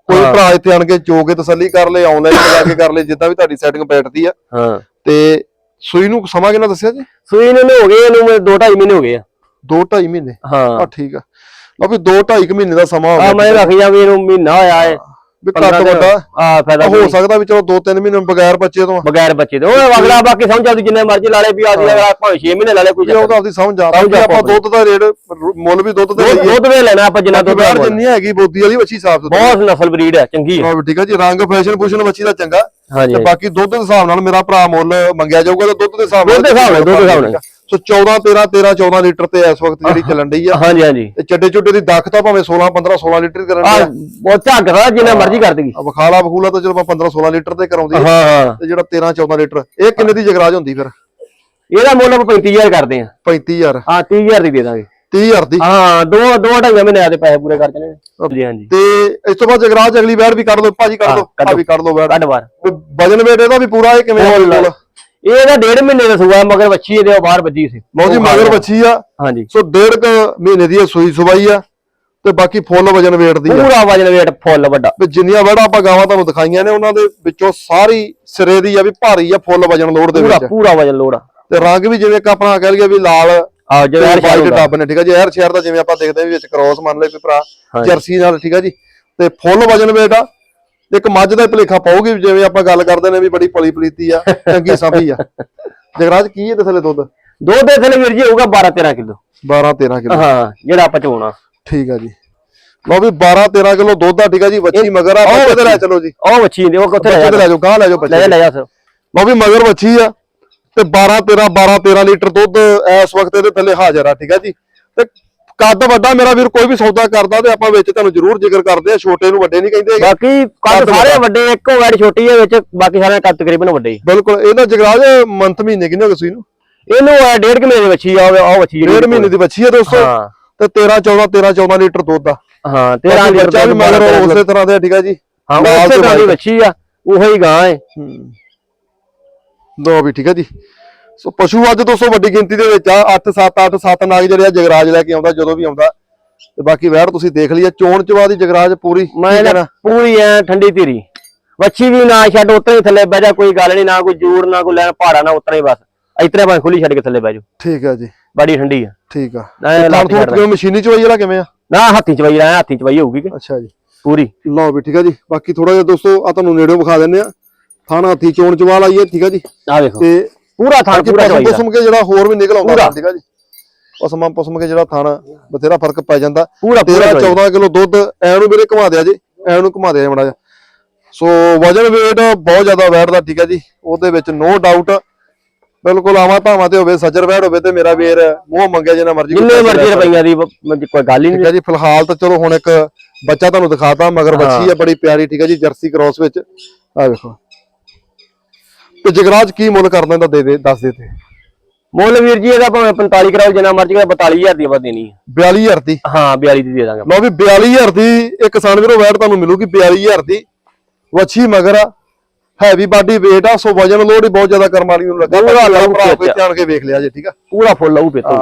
ਕੋਈ। ਭਰਾ ਇੱਥੇ ਆਣ ਕੇ ਚੋ ਕੇ ਤਸੱਲੀ ਕਰ ਲੇ ਆਨਲਾਈਨ ਲਗਾ ਕੇ ਕਰ ਲੇ ਜਿੱਦਾਂ ਵੀ ਤੁਹਾਡੀ ਸੈਟਿੰਗ ਬੈਠਦੀ ਆ। ਹਾਂ। ਤੇ ਸੂਈ ਨੂੰ ਸਮਾਂ ਕਿੰਨਾ ਦੱਸਿਆ ਜੀ? ਸੂਈ ਨੂੰ ਹੋ ਗਏ ਇਹਨੂੰ 2 2.5 ਮਹੀਨੇ ਹੋ ਗਏ ਆ। 2 2.5 ਮਹੀਨੇ? ਹਾਂ। ਆ ਠੀਕ ਆ। ਲਓ ਵੀ 2 2.5 ਮਹੀਨੇ ਦਾ ਸਮਾਂ ਹੋ ਆ ਮੈਂ ਰੱਖ ਜਾ ਵੀ ਇਹਨੂੰ ਮਹੀਨਾ ਹੋਇਆ ਹੈ। ਵੀ ਘੱਟ ਵੱਡਾ। ਆ ਫਾਇਦਾ ਹੋ ਸਕਦਾ ਵੀ ਚਲੋ 2-3 ਮਹੀਨੇ ਬਗੈਰ ਬੱਚੇ ਤੋਂ। ਬਗੈਰ ਬੱਚੇ ਦੇ ਉਹ ਅਗਲਾ ਬਾਕੀ ਸਮਝ ਆਉਂਦੀ ਜਿੰਨੇ ਮਰਜ਼ੀ ਲਾ ਲੇ ਵੀ ਆਦੀ ਅਗਲਾ ਭਾਵੇਂ 6 ਮਹੀਨੇ ਲਾ ਲੇ ਕੋਈ ਉਹ ਤਾਂ ਆਪਦੀ ਸਮਝ ਆ। ਰਹੀ ਆਪਾਂ ਆਪਾਂ ਦੁੱਧ ਦਾ ਰੇਟ ਮੁੱਲ ਵੀ ਦੁੱਧ ਦਾ ਦੁੱਧ ਵੇ ਲੈਣਾ ਆਪਾਂ ਜਿੰਨਾ ਦੁੱਧ ਬਾਹਰ ਦਾ ਜਿੰਨੀ ਹੈਗੀ ਬੋਦੀ ਵਾਲੀ ਵੱਛੀ ਸਾਫ਼ ਸੁਥਰੀ। ਬਹੁਤ ਨਸਲ ਬਰੀਡ ਹੈ ਚੰਗੀ ਹੈ। ਠੀਕ ਆ ਜੀ ਰੰਗ ਫੈਸ਼ਨ ਫੂਸ਼ਨ ਵੱਛੀ ਦਾ ਚੰਗਾ। ਹਾਂਜੀ। ਤੇ ਬਾਕੀ ਦੁੱਧ ਦੇ ਹਿਸਾਬ ਨਾਲ ਮੇਰਾ ਭਰਾ ਮੁੱਲ ਮੰਗਿਆ ਜਾਊਗਾ ਤੇ ਦੁੱਧ ਦੇ ਹਿਸਾਬ ਨਾਲ ਦੁੱਧ ਦੇ ਹਿਸਾਬ ਨਾਲ, ਦੁੱਧ ਦੇ ਹਿਸਾਬ ਨਾਲ। ਸੋ 14 13 13 14 ਲੀਟਰ ਤੇ ਇਸ ਵਕਤ ਜਿਹੜੀ ਚੱਲਣ ਡਈ ਆ। ਹਾਂਜੀ ਹਾਂਜੀ। ਤੇ ਚੱਡੇ ਚੁੱਡੇ ਦੀ ਦੱਖ ਤਾਂ ਭਾਵੇਂ 16 15 16 ਲੀਟਰ ਕਰਨ ਆ। ਡਿਆ ਬਹੁਤ ਝੱਗਦਾ ਜਿੰਨਾ ਮਰਜ਼ੀ ਕਰ ਦੇਗੀ। ਆ ਬਖਾਲਾ ਬਖੂਲਾ ਤਾਂ ਚਲੋ 15 16 ਲੀਟਰ ਤੇ ਕਰਾਉਂਦੀ ਆ। ਹਾਂ ਹਾਂ। ਤੇ ਜਿਹੜਾ 13 14 ਲੀਟਰ ਇਹ ਕਿੰਨੇ ਦੀ ਜਗਰਾਜ ਹੁੰਦੀ ਫਿਰ? ਇਹਦਾ ਮੁੱਲ ਆਪਾਂ 35000 ਕਰਦੇ ਆ। 35000 ਹਾਂ 30000 ਦੀ ਦੇ ਦਾਂਗੇ। 30000 ਦੀ? ਹਾਂ ਦੋ ਦੋ ਢਾਈਆਂ ਮਹੀਨੇ ਦੇ ਪੈਸੇ ਪੂਰੇ ਕਰ ਚਲੇ ਜੀ ਹਾਂਜੀ ਤੇ ਇਸ ਤੋਂ ਬਾਅਦ ਜਗਰਾਜ ਅਗਲੀ ਵਾਰ ਵੀ ਕੱਢ ਲਓ। ਭਾਜੀ ਹਾਂ, ਲਓ। ਆ ਵੀ ਕੱਢ ਲਓ ਵਾਰ। ਵਜਨ ਵੇਟ ਇਹਦਾ ਵੀ ਪੂਰਾ ਇਹ ਕਿਵੇਂ ਆ। ਬਿਲਕੁਲ ਇਹਦਾ ਡੇਢ ਮਹੀਨੇ ਦਾ ਸੂਆ ਮਗਰ ਵੱਛੀ ਇਹਦੇ ਉਹ ਬਾਹਰ ਵੱਜੀ ਸੀ। ਲਓ ਜੀ ਮਗਰ ਬੱਚੀ ਆ। ਹਾਂਜੀ। ਸੋ ਡੇਢ ਕੁ ਮਹੀਨੇ ਦੀ ਇਹ ਸੂਈ ਸਵਾਈ ਆ ਤੇ ਬਾਕੀ ਫੁੱਲ ਵਜਨ ਵੇਟ ਦੀ ਆ। ਪੂਰਾ ਵਜਨ ਵੇਟ ਫੁੱਲ ਵੱਡਾ। ਵੀ ਜਿੰਨੀਆਂ ਵੜਾ ਆਪਾਂ ਗਾਵਾਂ ਤੁਹਾਨੂੰ ਦਿਖਾਈਆਂ ਨੇ ਉਹਨਾਂ ਦੇ ਵਿੱਚੋਂ ਸਾਰੀ ਸਿਰੇ ਦੀ ਆ ਵੀ ਭਾਰੀ ਆ ਫੁੱਲ ਵਜਨ ਲੋਡ ਦੇ ਪੂਰਾ ਵਿੱਚ। ਪੂਰਾ ਵਜਨ ਲੋੜ ਆ। ਤੇ ਰੰਗ ਵੀ ਜਿਵੇਂ ਕਿ ਆਪਣਾ ਕਹਿ ਲਈਏ ਵੀ ਲਾਲ ਆ ਤੇ ਜਿਹੜਾ ਵਾਈਟ ਡੱਬ ਨੇ ਠੀਕ ਆ ਜੀ? ਹਰ ਸ਼ਹਿਰ ਦਾ ਜਿਵੇਂ ਆਪਾਂ ਦੇਖਦੇ ਵੀ ਵਿੱਚ ਕ੍ਰੋਸ ਮੰਨ ਲਏ ਵੀ ਭਰਾ। ਜਰਸੀ ਨਾਲ ਠੀਕ ਆ ਜੀ? ਤੇ ਫੁੱਲ ਵਜਨ ਵੇਟ ਆ ਇੱਕ ਮੱਝ ਦਾ ਭਲੇਖਾ ਪਾਉਗੀ ਜਿਵੇਂ ਆਪਾਂ ਗੱਲ ਕਰਦੇ ਨੇ ਵੀ ਬੜੀ ਪਲੀ ਪਲੀਤੀ ਆ ਚੰਗੀ ਸੰਭੀ ਆ। ਜਗਰਾਜ ਕੀ ਤੇ ਥੱਲੇ ਦੁੱਧ? ਦੋ ਦੇ ਥਲੇ ਵੀਰ ਜੀ ਹੋਊਗਾ 12 13 ਕਿਲੋ। 12 13 ਕਿਲੋ। ਹਾਂ ਜਿਹੜਾ ਆਪਾਂ ਚੋਣਾ। ਠੀਕ ਆ ਜੀ। ਲਓ ਵੀ 12 13 ਕਿਲੋ ਦੁੱਧ ਆ ਠੀਕ ਆ ਜੀ ਬੱਚੀ ਮਗਰ ਆ ਬੱਚੇ ਤੇ ਲੈ ਚਲੋ ਜੀ। ਉਹ ਵੱਛੀ ਦੇ ਉਹ ਕਿੱਥੇ ਲੈ ਬੱਚੇ ਲੈ ਜਾਓ ਗਾਂ ਲੈ ਜਾਓ ਲੈ ਬੱਚੇ ਜਾ ਲੈ ਜਾ ਸਰ। ਲਓ ਵੀ ਮਗਰ ਬੱਚੀ ਆ ਤੇ 12 13 12 13 ਲੀਟਰ ਦੁੱਧ ਇਸ ਵਕਤ ਇਹਦੇ ਥੱਲੇ ਹਾਜ਼ਰ ਆ ਠੀਕ ਆ ਜੀ। ਤੇ ਕੱਦ ਵੱਡਾ ਮੇਰਾ ਵੀਰ ਕੋਈ ਵੀ ਸੌਦਾ ਕਰਦਾ ਤੇ ਆਪਾਂ ਵਿੱਚ ਤੁਹਾਨੂੰ ਜ਼ਰੂਰ ਜ਼ਿਕਰ ਕਰਦੇ ਆ ਛੋਟੇ ਨੂੰ ਵੱਡੇ ਨਹੀਂ ਕਹਿੰਦੇ। ਬਾਕੀ ਕੱਦ ਸਾਰੇ ਵੱਡਾ। ਵੱਡੇ ਇੱਕੋ ਵੈੜ ਛੋਟੀ ਹੈ ਵਿੱਚ ਬਾਕੀ ਸਾਰਿਆਂ ਦਾ ਕੱਦ ਤਕਰੀਬਨ ਵੱਡੇ। ਬਿਲਕੁਲ ਇਹਦਾ ਜਗਰਾਜ ਮੰਥ ਮਹੀਨੇ ਕਿੰਨੇ ਹੋ ਗਏ ਇਹਨੂੰ? ਆ ਡੇਢ ਮਹੀਨੇ ਦੀ ਬੱਚੀ ਆ ਉਹ ਬੱਚੀ ਡੇਢ ਮਹੀਨੇ ਦੀ ਬੱਚੀ ਹੈ ਦੋਸਤੋ। ਤੇ 13 14 13 14 ਲੀਟਰ ਦੁੱਧ ਦਾ ਹਾਂ 13 ਬਾਕੀ ਲੀਟਰ ਬੱਚਾ ਵੀ ਮਗਰ ਉਸੇ ਤਰ੍ਹਾਂ ਦਾ ਠੀਕ ਹੈ ਜੀ? ਹਾਂ ਉਸੇ ਤਰ੍ਹਾਂ ਦੀ। ਬੱਚੀ ਆ ਉਹੀ ਗਾਂ ਹੈ। ਦੋ ਵੀ ਠੀਕ ਹੈ ਜੀ। ਸੋ ਪਸ਼ੂ ਅੱਜ ਦੋਸਤੋ ਵੱਡੀ ਗਿਣਤੀ ਦੇ ਵਿੱਚ ਆ 8 7 8 7 ਨਾਗ ਜਿਹੜੇ ਆ ਜਗਰਾਜ ਲੈ ਕੇ ਆਉਂਦਾ ਜਦੋਂ ਵੀ ਆਉਂਦਾ। ਤੇ ਬਾਕੀ ਵੈੜ ਤੁਸੀਂ ਦੇਖ ਲਈ ਆ ਚੋਣ ਚਵਾ ਦੀ ਜਗਰਾਜ ਪੂਰੀ ਮੈਂ ਪੂਰੀ ਐ ਠੰਡੀ ਧੀਰੀ। ਵੱਛੀ ਵੀ ਨਾ ਛੱਡ ਉਤਰੇ ਹੀ ਥੱਲੇ ਬਹਿ ਜਾ ਕੋਈ ਗੱਲ ਨਹੀਂ ਨਾ ਕੋਈ ਜੂੜ ਨਾ ਕੋਈ ਲੈਣ ਪਹਾੜਾ ਨਾ ਉਤਰੇ ਬਸ। ਇਤਰੇ ਭਾਵੇਂ ਖੁੱਲੀ ਛੱਡ ਕੇ ਥੱਲੇ ਬਹਿ ਜਾ ਠੀਕ ਹੈ ਜੀ। ਬੜੀ ਠੰਡੀ ਆ। ਠੀਕ ਆ। ਛੱਡ ਕਿਵੇਂ ਮਸ਼ੀਨੀ ਚਵਾਈ ਵਾਲਾ ਕਿਵੇਂ ਆ? ਨਾ ਹੱਥੀ ਚਵਾਈ ਰਹਿ ਹੱਥੀ ਚਵਾਈ ਹੋਊਗੀ ਕਿ? ਅੱਛਾ ਜੀ। ਪੂਰੀ। ਲਓ ਵੀ ਠੀਕ ਹੈ ਜੀ। ਬਾਕੀ ਥੋੜਾ ਜਿਹਾ ਦੋਸਤੋ ਆ ਤੁਹਾਨੂੰ ਨੇੜਿਓਂ ਵਿਖਾ ਦਿੰਨੇ ਆ। ਥਾਣਾ ਹੱਥੀ ਚੋਣ ਚਵਾ ਲਾਈਏ ਠੀਕ ਹੈ ਜੀ। ਆ ਵੇਖੋ। ਤੇ ਪੂਰਾ ਥਾਂ ਬਾਕੀ ਪੂਰਾ ਚਵਾਈ ਦਾ। ਪਸਮ ਕੇ ਜਿਹੜਾ ਹੋਰ ਵੀ ਨਿਕਲ ਆਉਂਦਾ। ਠੀਕ ਹੈ ਜੀ। ਪਸਮਾਂ ਪਸਮ ਕੇ ਜਿਹੜਾ ਥਾਣਾ ਬਥੇਰਾ ਫ਼ਰਕ ਪੈ ਜਾਂਦਾ। ਪੂਰਾ ਪੂਰਾ 13 ਚਵਾਈ। 14 ਕਿਲੋ ਦੁੱਧ ਐ ਨੂੰ ਵੀਰੇ ਘੁਮਾ ਦਿਆ ਜੀ ਐ ਨੂੰ ਘੁਮਾ ਦਿਆ ਮੜਾ ਜਾ ਸੋ ਵਜਨ weight ਬਹੁਤ ਜ਼ਿਆਦਾ ਬੈਠਦਾ ਠੀਕ ਹੈ ਜੀ। ਉਹਦੇ ਵਿੱਚ ਨੋ ਡਾਊਟ ਬਿਲਕੁਲ ਆਵਾਂ ਧਾਵਾਂ ਤੇ ਹੋਵੇ ਸੱਜਰ ਬੈਠ ਹੋਵੇ ਤੇ ਮੇਰਾ ਵੀਰ ਮੂੰਹ ਮੰਗਿਆ ਜਿੰਨਾ ਮਰਜ਼ੀ ਜਿੰਨੇ ਮਰਜ਼ੀ। ਰੁਪਈਆ ਦੀ ਕੋਈ ਗੱਲ ਹੀ ਠੀਕ ਨਹੀਂ। ਹੈ ਜੀ ਫਿਲਹਾਲ ਤਾਂ ਚਲੋ ਹੁਣ ਇੱਕ ਬੱਚਾ ਤੁਹਾਨੂੰ ਦਿਖਾਤਾ ਮਗਰ ਬੱਚੀ ਹੈ ਬੜੀ ਪਿਆਰੀ ਠੀਕ ਹੈ ਜੀ ਜਰਸੀ ਕ੍ਰਾਸ ਵਿੱਚ। ਆ ਵੇਖੋ। ਤੇ ਜਗਰਾਜ ਕੀ ਮੁੱਲ ਕਰਦਾ ਇਹਦਾ ਦੇ ਦੇ ਦੱਸ ਦੇ ਤੇ ਮੁੱਲ ਵੀਰ ਜੀ ਇਹਦਾ ਭਾਵੇਂ 45 ਕਰਾਓ ਜਿੰਨਾ ਮਰਜ਼ੀ ਕਰਾ 42000 ਦੀ ਆਪਾਂ ਦੇਣੀ ਹੈ 42000 ਦੀ। ਹਾਂ 42 ਦੀ ਦੇ ਦਾਂਗੇ ਲਓ ਵੀ 42000 ਦੀ ਇੱਕ ਕਿਸਾਨ ਵੀਰੋ ਵੈਟ ਤੁਹਾਨੂੰ ਮਿਲੂਗੀ 42000 ਦੀ। ਵੱਛੀ ਮਗਰ ਆ ਹੈਵੀ ਬਾਡੀ weight ਆ ਸੋ ਵਜਨ ਲੋਡ ਹੀ ਬਹੁਤ ਜ਼ਿਆਦਾ ਕਰਮ ਵਾਲੀ ਨੂੰ ਲੱਗਾ। ਪੂਰਾ ਕੋਈ ਖਿੱਚ। ਧਿਆਨ ਕੇ ਵੇਖ ਲਿਆ ਜੇ ਠੀਕ ਆ? ਪੂਰਾ ਫੁੱਲ ਲਾਊ ਪੇਤੋ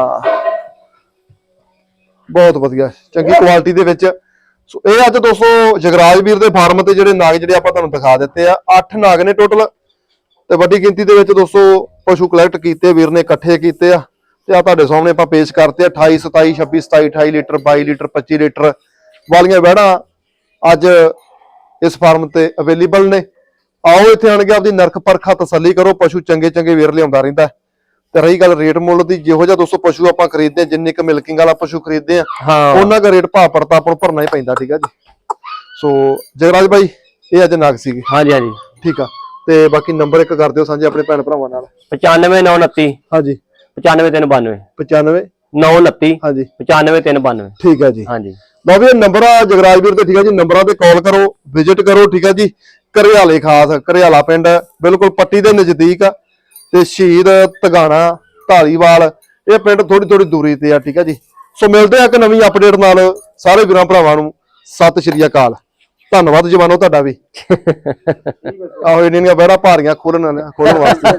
ਬਹੁਤ ਵਧੀਆ ਚੰਗੀ ਕੁਆਲਿਟੀ ਦੇ ਵਿੱਚ। ਸੋ ਇਹ ਅੱਜ ਦੋਸਤੋ ਜਗਰਾਜ ਵੀਰ ਦੇ ਫਾਰਮ ਤੇ ਜਿਹੜੇ ਨਾਗ ਜਿਹੜੇ ਆਪਾਂ ਤੁਹਾਨੂੰ ਦਿਖਾ ਦਿੱਤੇ ਆ 8 ਨਾਗ ਨੇ ਟੋਟਲ ਤੇ ਵੱਡੀ ਗਿਣਤੀ ਦੇ ਵਿੱਚ ਦੋਸਤੋ ਪਸ਼ੂ ਕਲੈਕਟ ਕੀਤੇ ਵੀਰ ਨੇ ਇਕੱਠੇ ਕੀਤੇ ਆ। ਤੇ ਆ ਤੁਹਾਡੇ ਸਾਹਮਣੇ ਆਪਾਂ ਪੇਸ਼ ਕਰਤੇ ਆ 28 27 26 27 28 ਲੀਟਰ 22 ਲੀਟਰ 25 ਲੀਟਰ ਵਾਲੀਆਂ ਵਹਿੜਾਂ ਅੱਜ ਇਸ ਫਾਰਮ ਤੇ ਅਵੇਲੇਬਲ ਨੇ। ਆਓ ਇੱਥੇ ਆਣ ਕੇ ਆਪਦੀ ਨਰਖ ਪਰਖਾ ਤਸੱਲੀ ਕਰੋ ਪਸ਼ੂ ਚੰਗੇ ਚੰਗੇ ਵੀਰ ਲਿਆਉਂਦਾ ਰਹਿੰਦਾ ਤੇ ਰਹੀ ਗੱਲ ਰੇਟ ਮੁੱਲ ਦੀ ਜਿਹੋ ਜਿਹਾ ਦੋਸਤੋ ਪਸ਼ੂ ਆਪਾਂ ਖਰੀਦਦੇ ਹਾਂ, ਜਿੰਨੇ ਕ ਮਿਲਕਿੰਗ ਵਾਲਾ ਪਸ਼ੂ ਖਰੀਦਦੇ ਆ ਉਹਨਾਂ ਦਾ ਰੇਟ ਭਾਅ ਪੜਤਾ ਆਪਾਂ ਨੂੰ ਭਰਨਾ ਹੀ ਪੈਂਦਾ ਠੀਕ ਆ ਜੀ। ਸੋ ਜਗਰਾਜ ਭਾਈ ਇਹ ਅੱਜ ਨਾਗ ਸੀਗੇ। ਹਾਂਜੀ ਹਾਂਜੀ। ਠੀਕ ਆ। ਤੇ ਬਾਕੀ ਨੰਬਰ ਇੱਕ ਕਰ ਦਿਓ ਸਾਂਝੇ ਆਪਣੇ ਭੈਣ ਭਰਾਵਾਂ ਨਾਲ। 95929 ਹਾਂਜੀ। 95392 95 929 ਹਾਂਜੀ। 95392 ਠੀਕ ਆ ਜੀ। ਹਾਂਜੀ। ਲਓ ਵੀ ਨੰਬਰ ਆ ਜਗਰਾਜ ਵੀਰ ਤੇ ਠੀਕ ਆ ਜੀ। ਨੰਬਰਾਂ ਤੇ ਕਾਲ ਕਰੋ ਵਿਜ਼ਿਟ ਕਰੋ ਠੀਕ ਆ ਜੀ। ਘਰਿਆਲੇ ਖਾਸ ਘਰਿਆਲਾ ਪਿੰਡ ਬਿਲਕੁਲ ਪੱਟੀ ਦੇ ਨਜ਼ਦੀਕ। ਆ ਤੇ ਸ਼ਹੀਦ ਤਗਾਣਾ ਢਾਲੀਵਾਲ ਇਹ ਪਿੰਡ ਥੋੜੀ ਥੋੜੀ ਦੂਰੀ ਤੇ ਆ ਠੀਕ ਆ ਜੀ। ਸੋ ਮਿਲਦੇ ਆ ਇੱਕ ਨਵੀਂ ਅਪਡੇਟ ਨਾਲ। ਸਾਰੇ ਵੀਰਾਂ ਭਰਾਵਾਂ ਨੂੰ ਸਤਿ ਸ਼੍ਰੀ ਅਕਾਲ। ਧੰਨਵਾਦ ਜਵਾਨੋ ਤੁਹਾਡਾ ਵੀ। ਆਹੋ ਇੰਨੀਆਂ ਬਹਿਰਾ ਭਾਰੀਆਂ ਖੋਲਣ ਖੋਲਣ ਵਾਸਤੇ।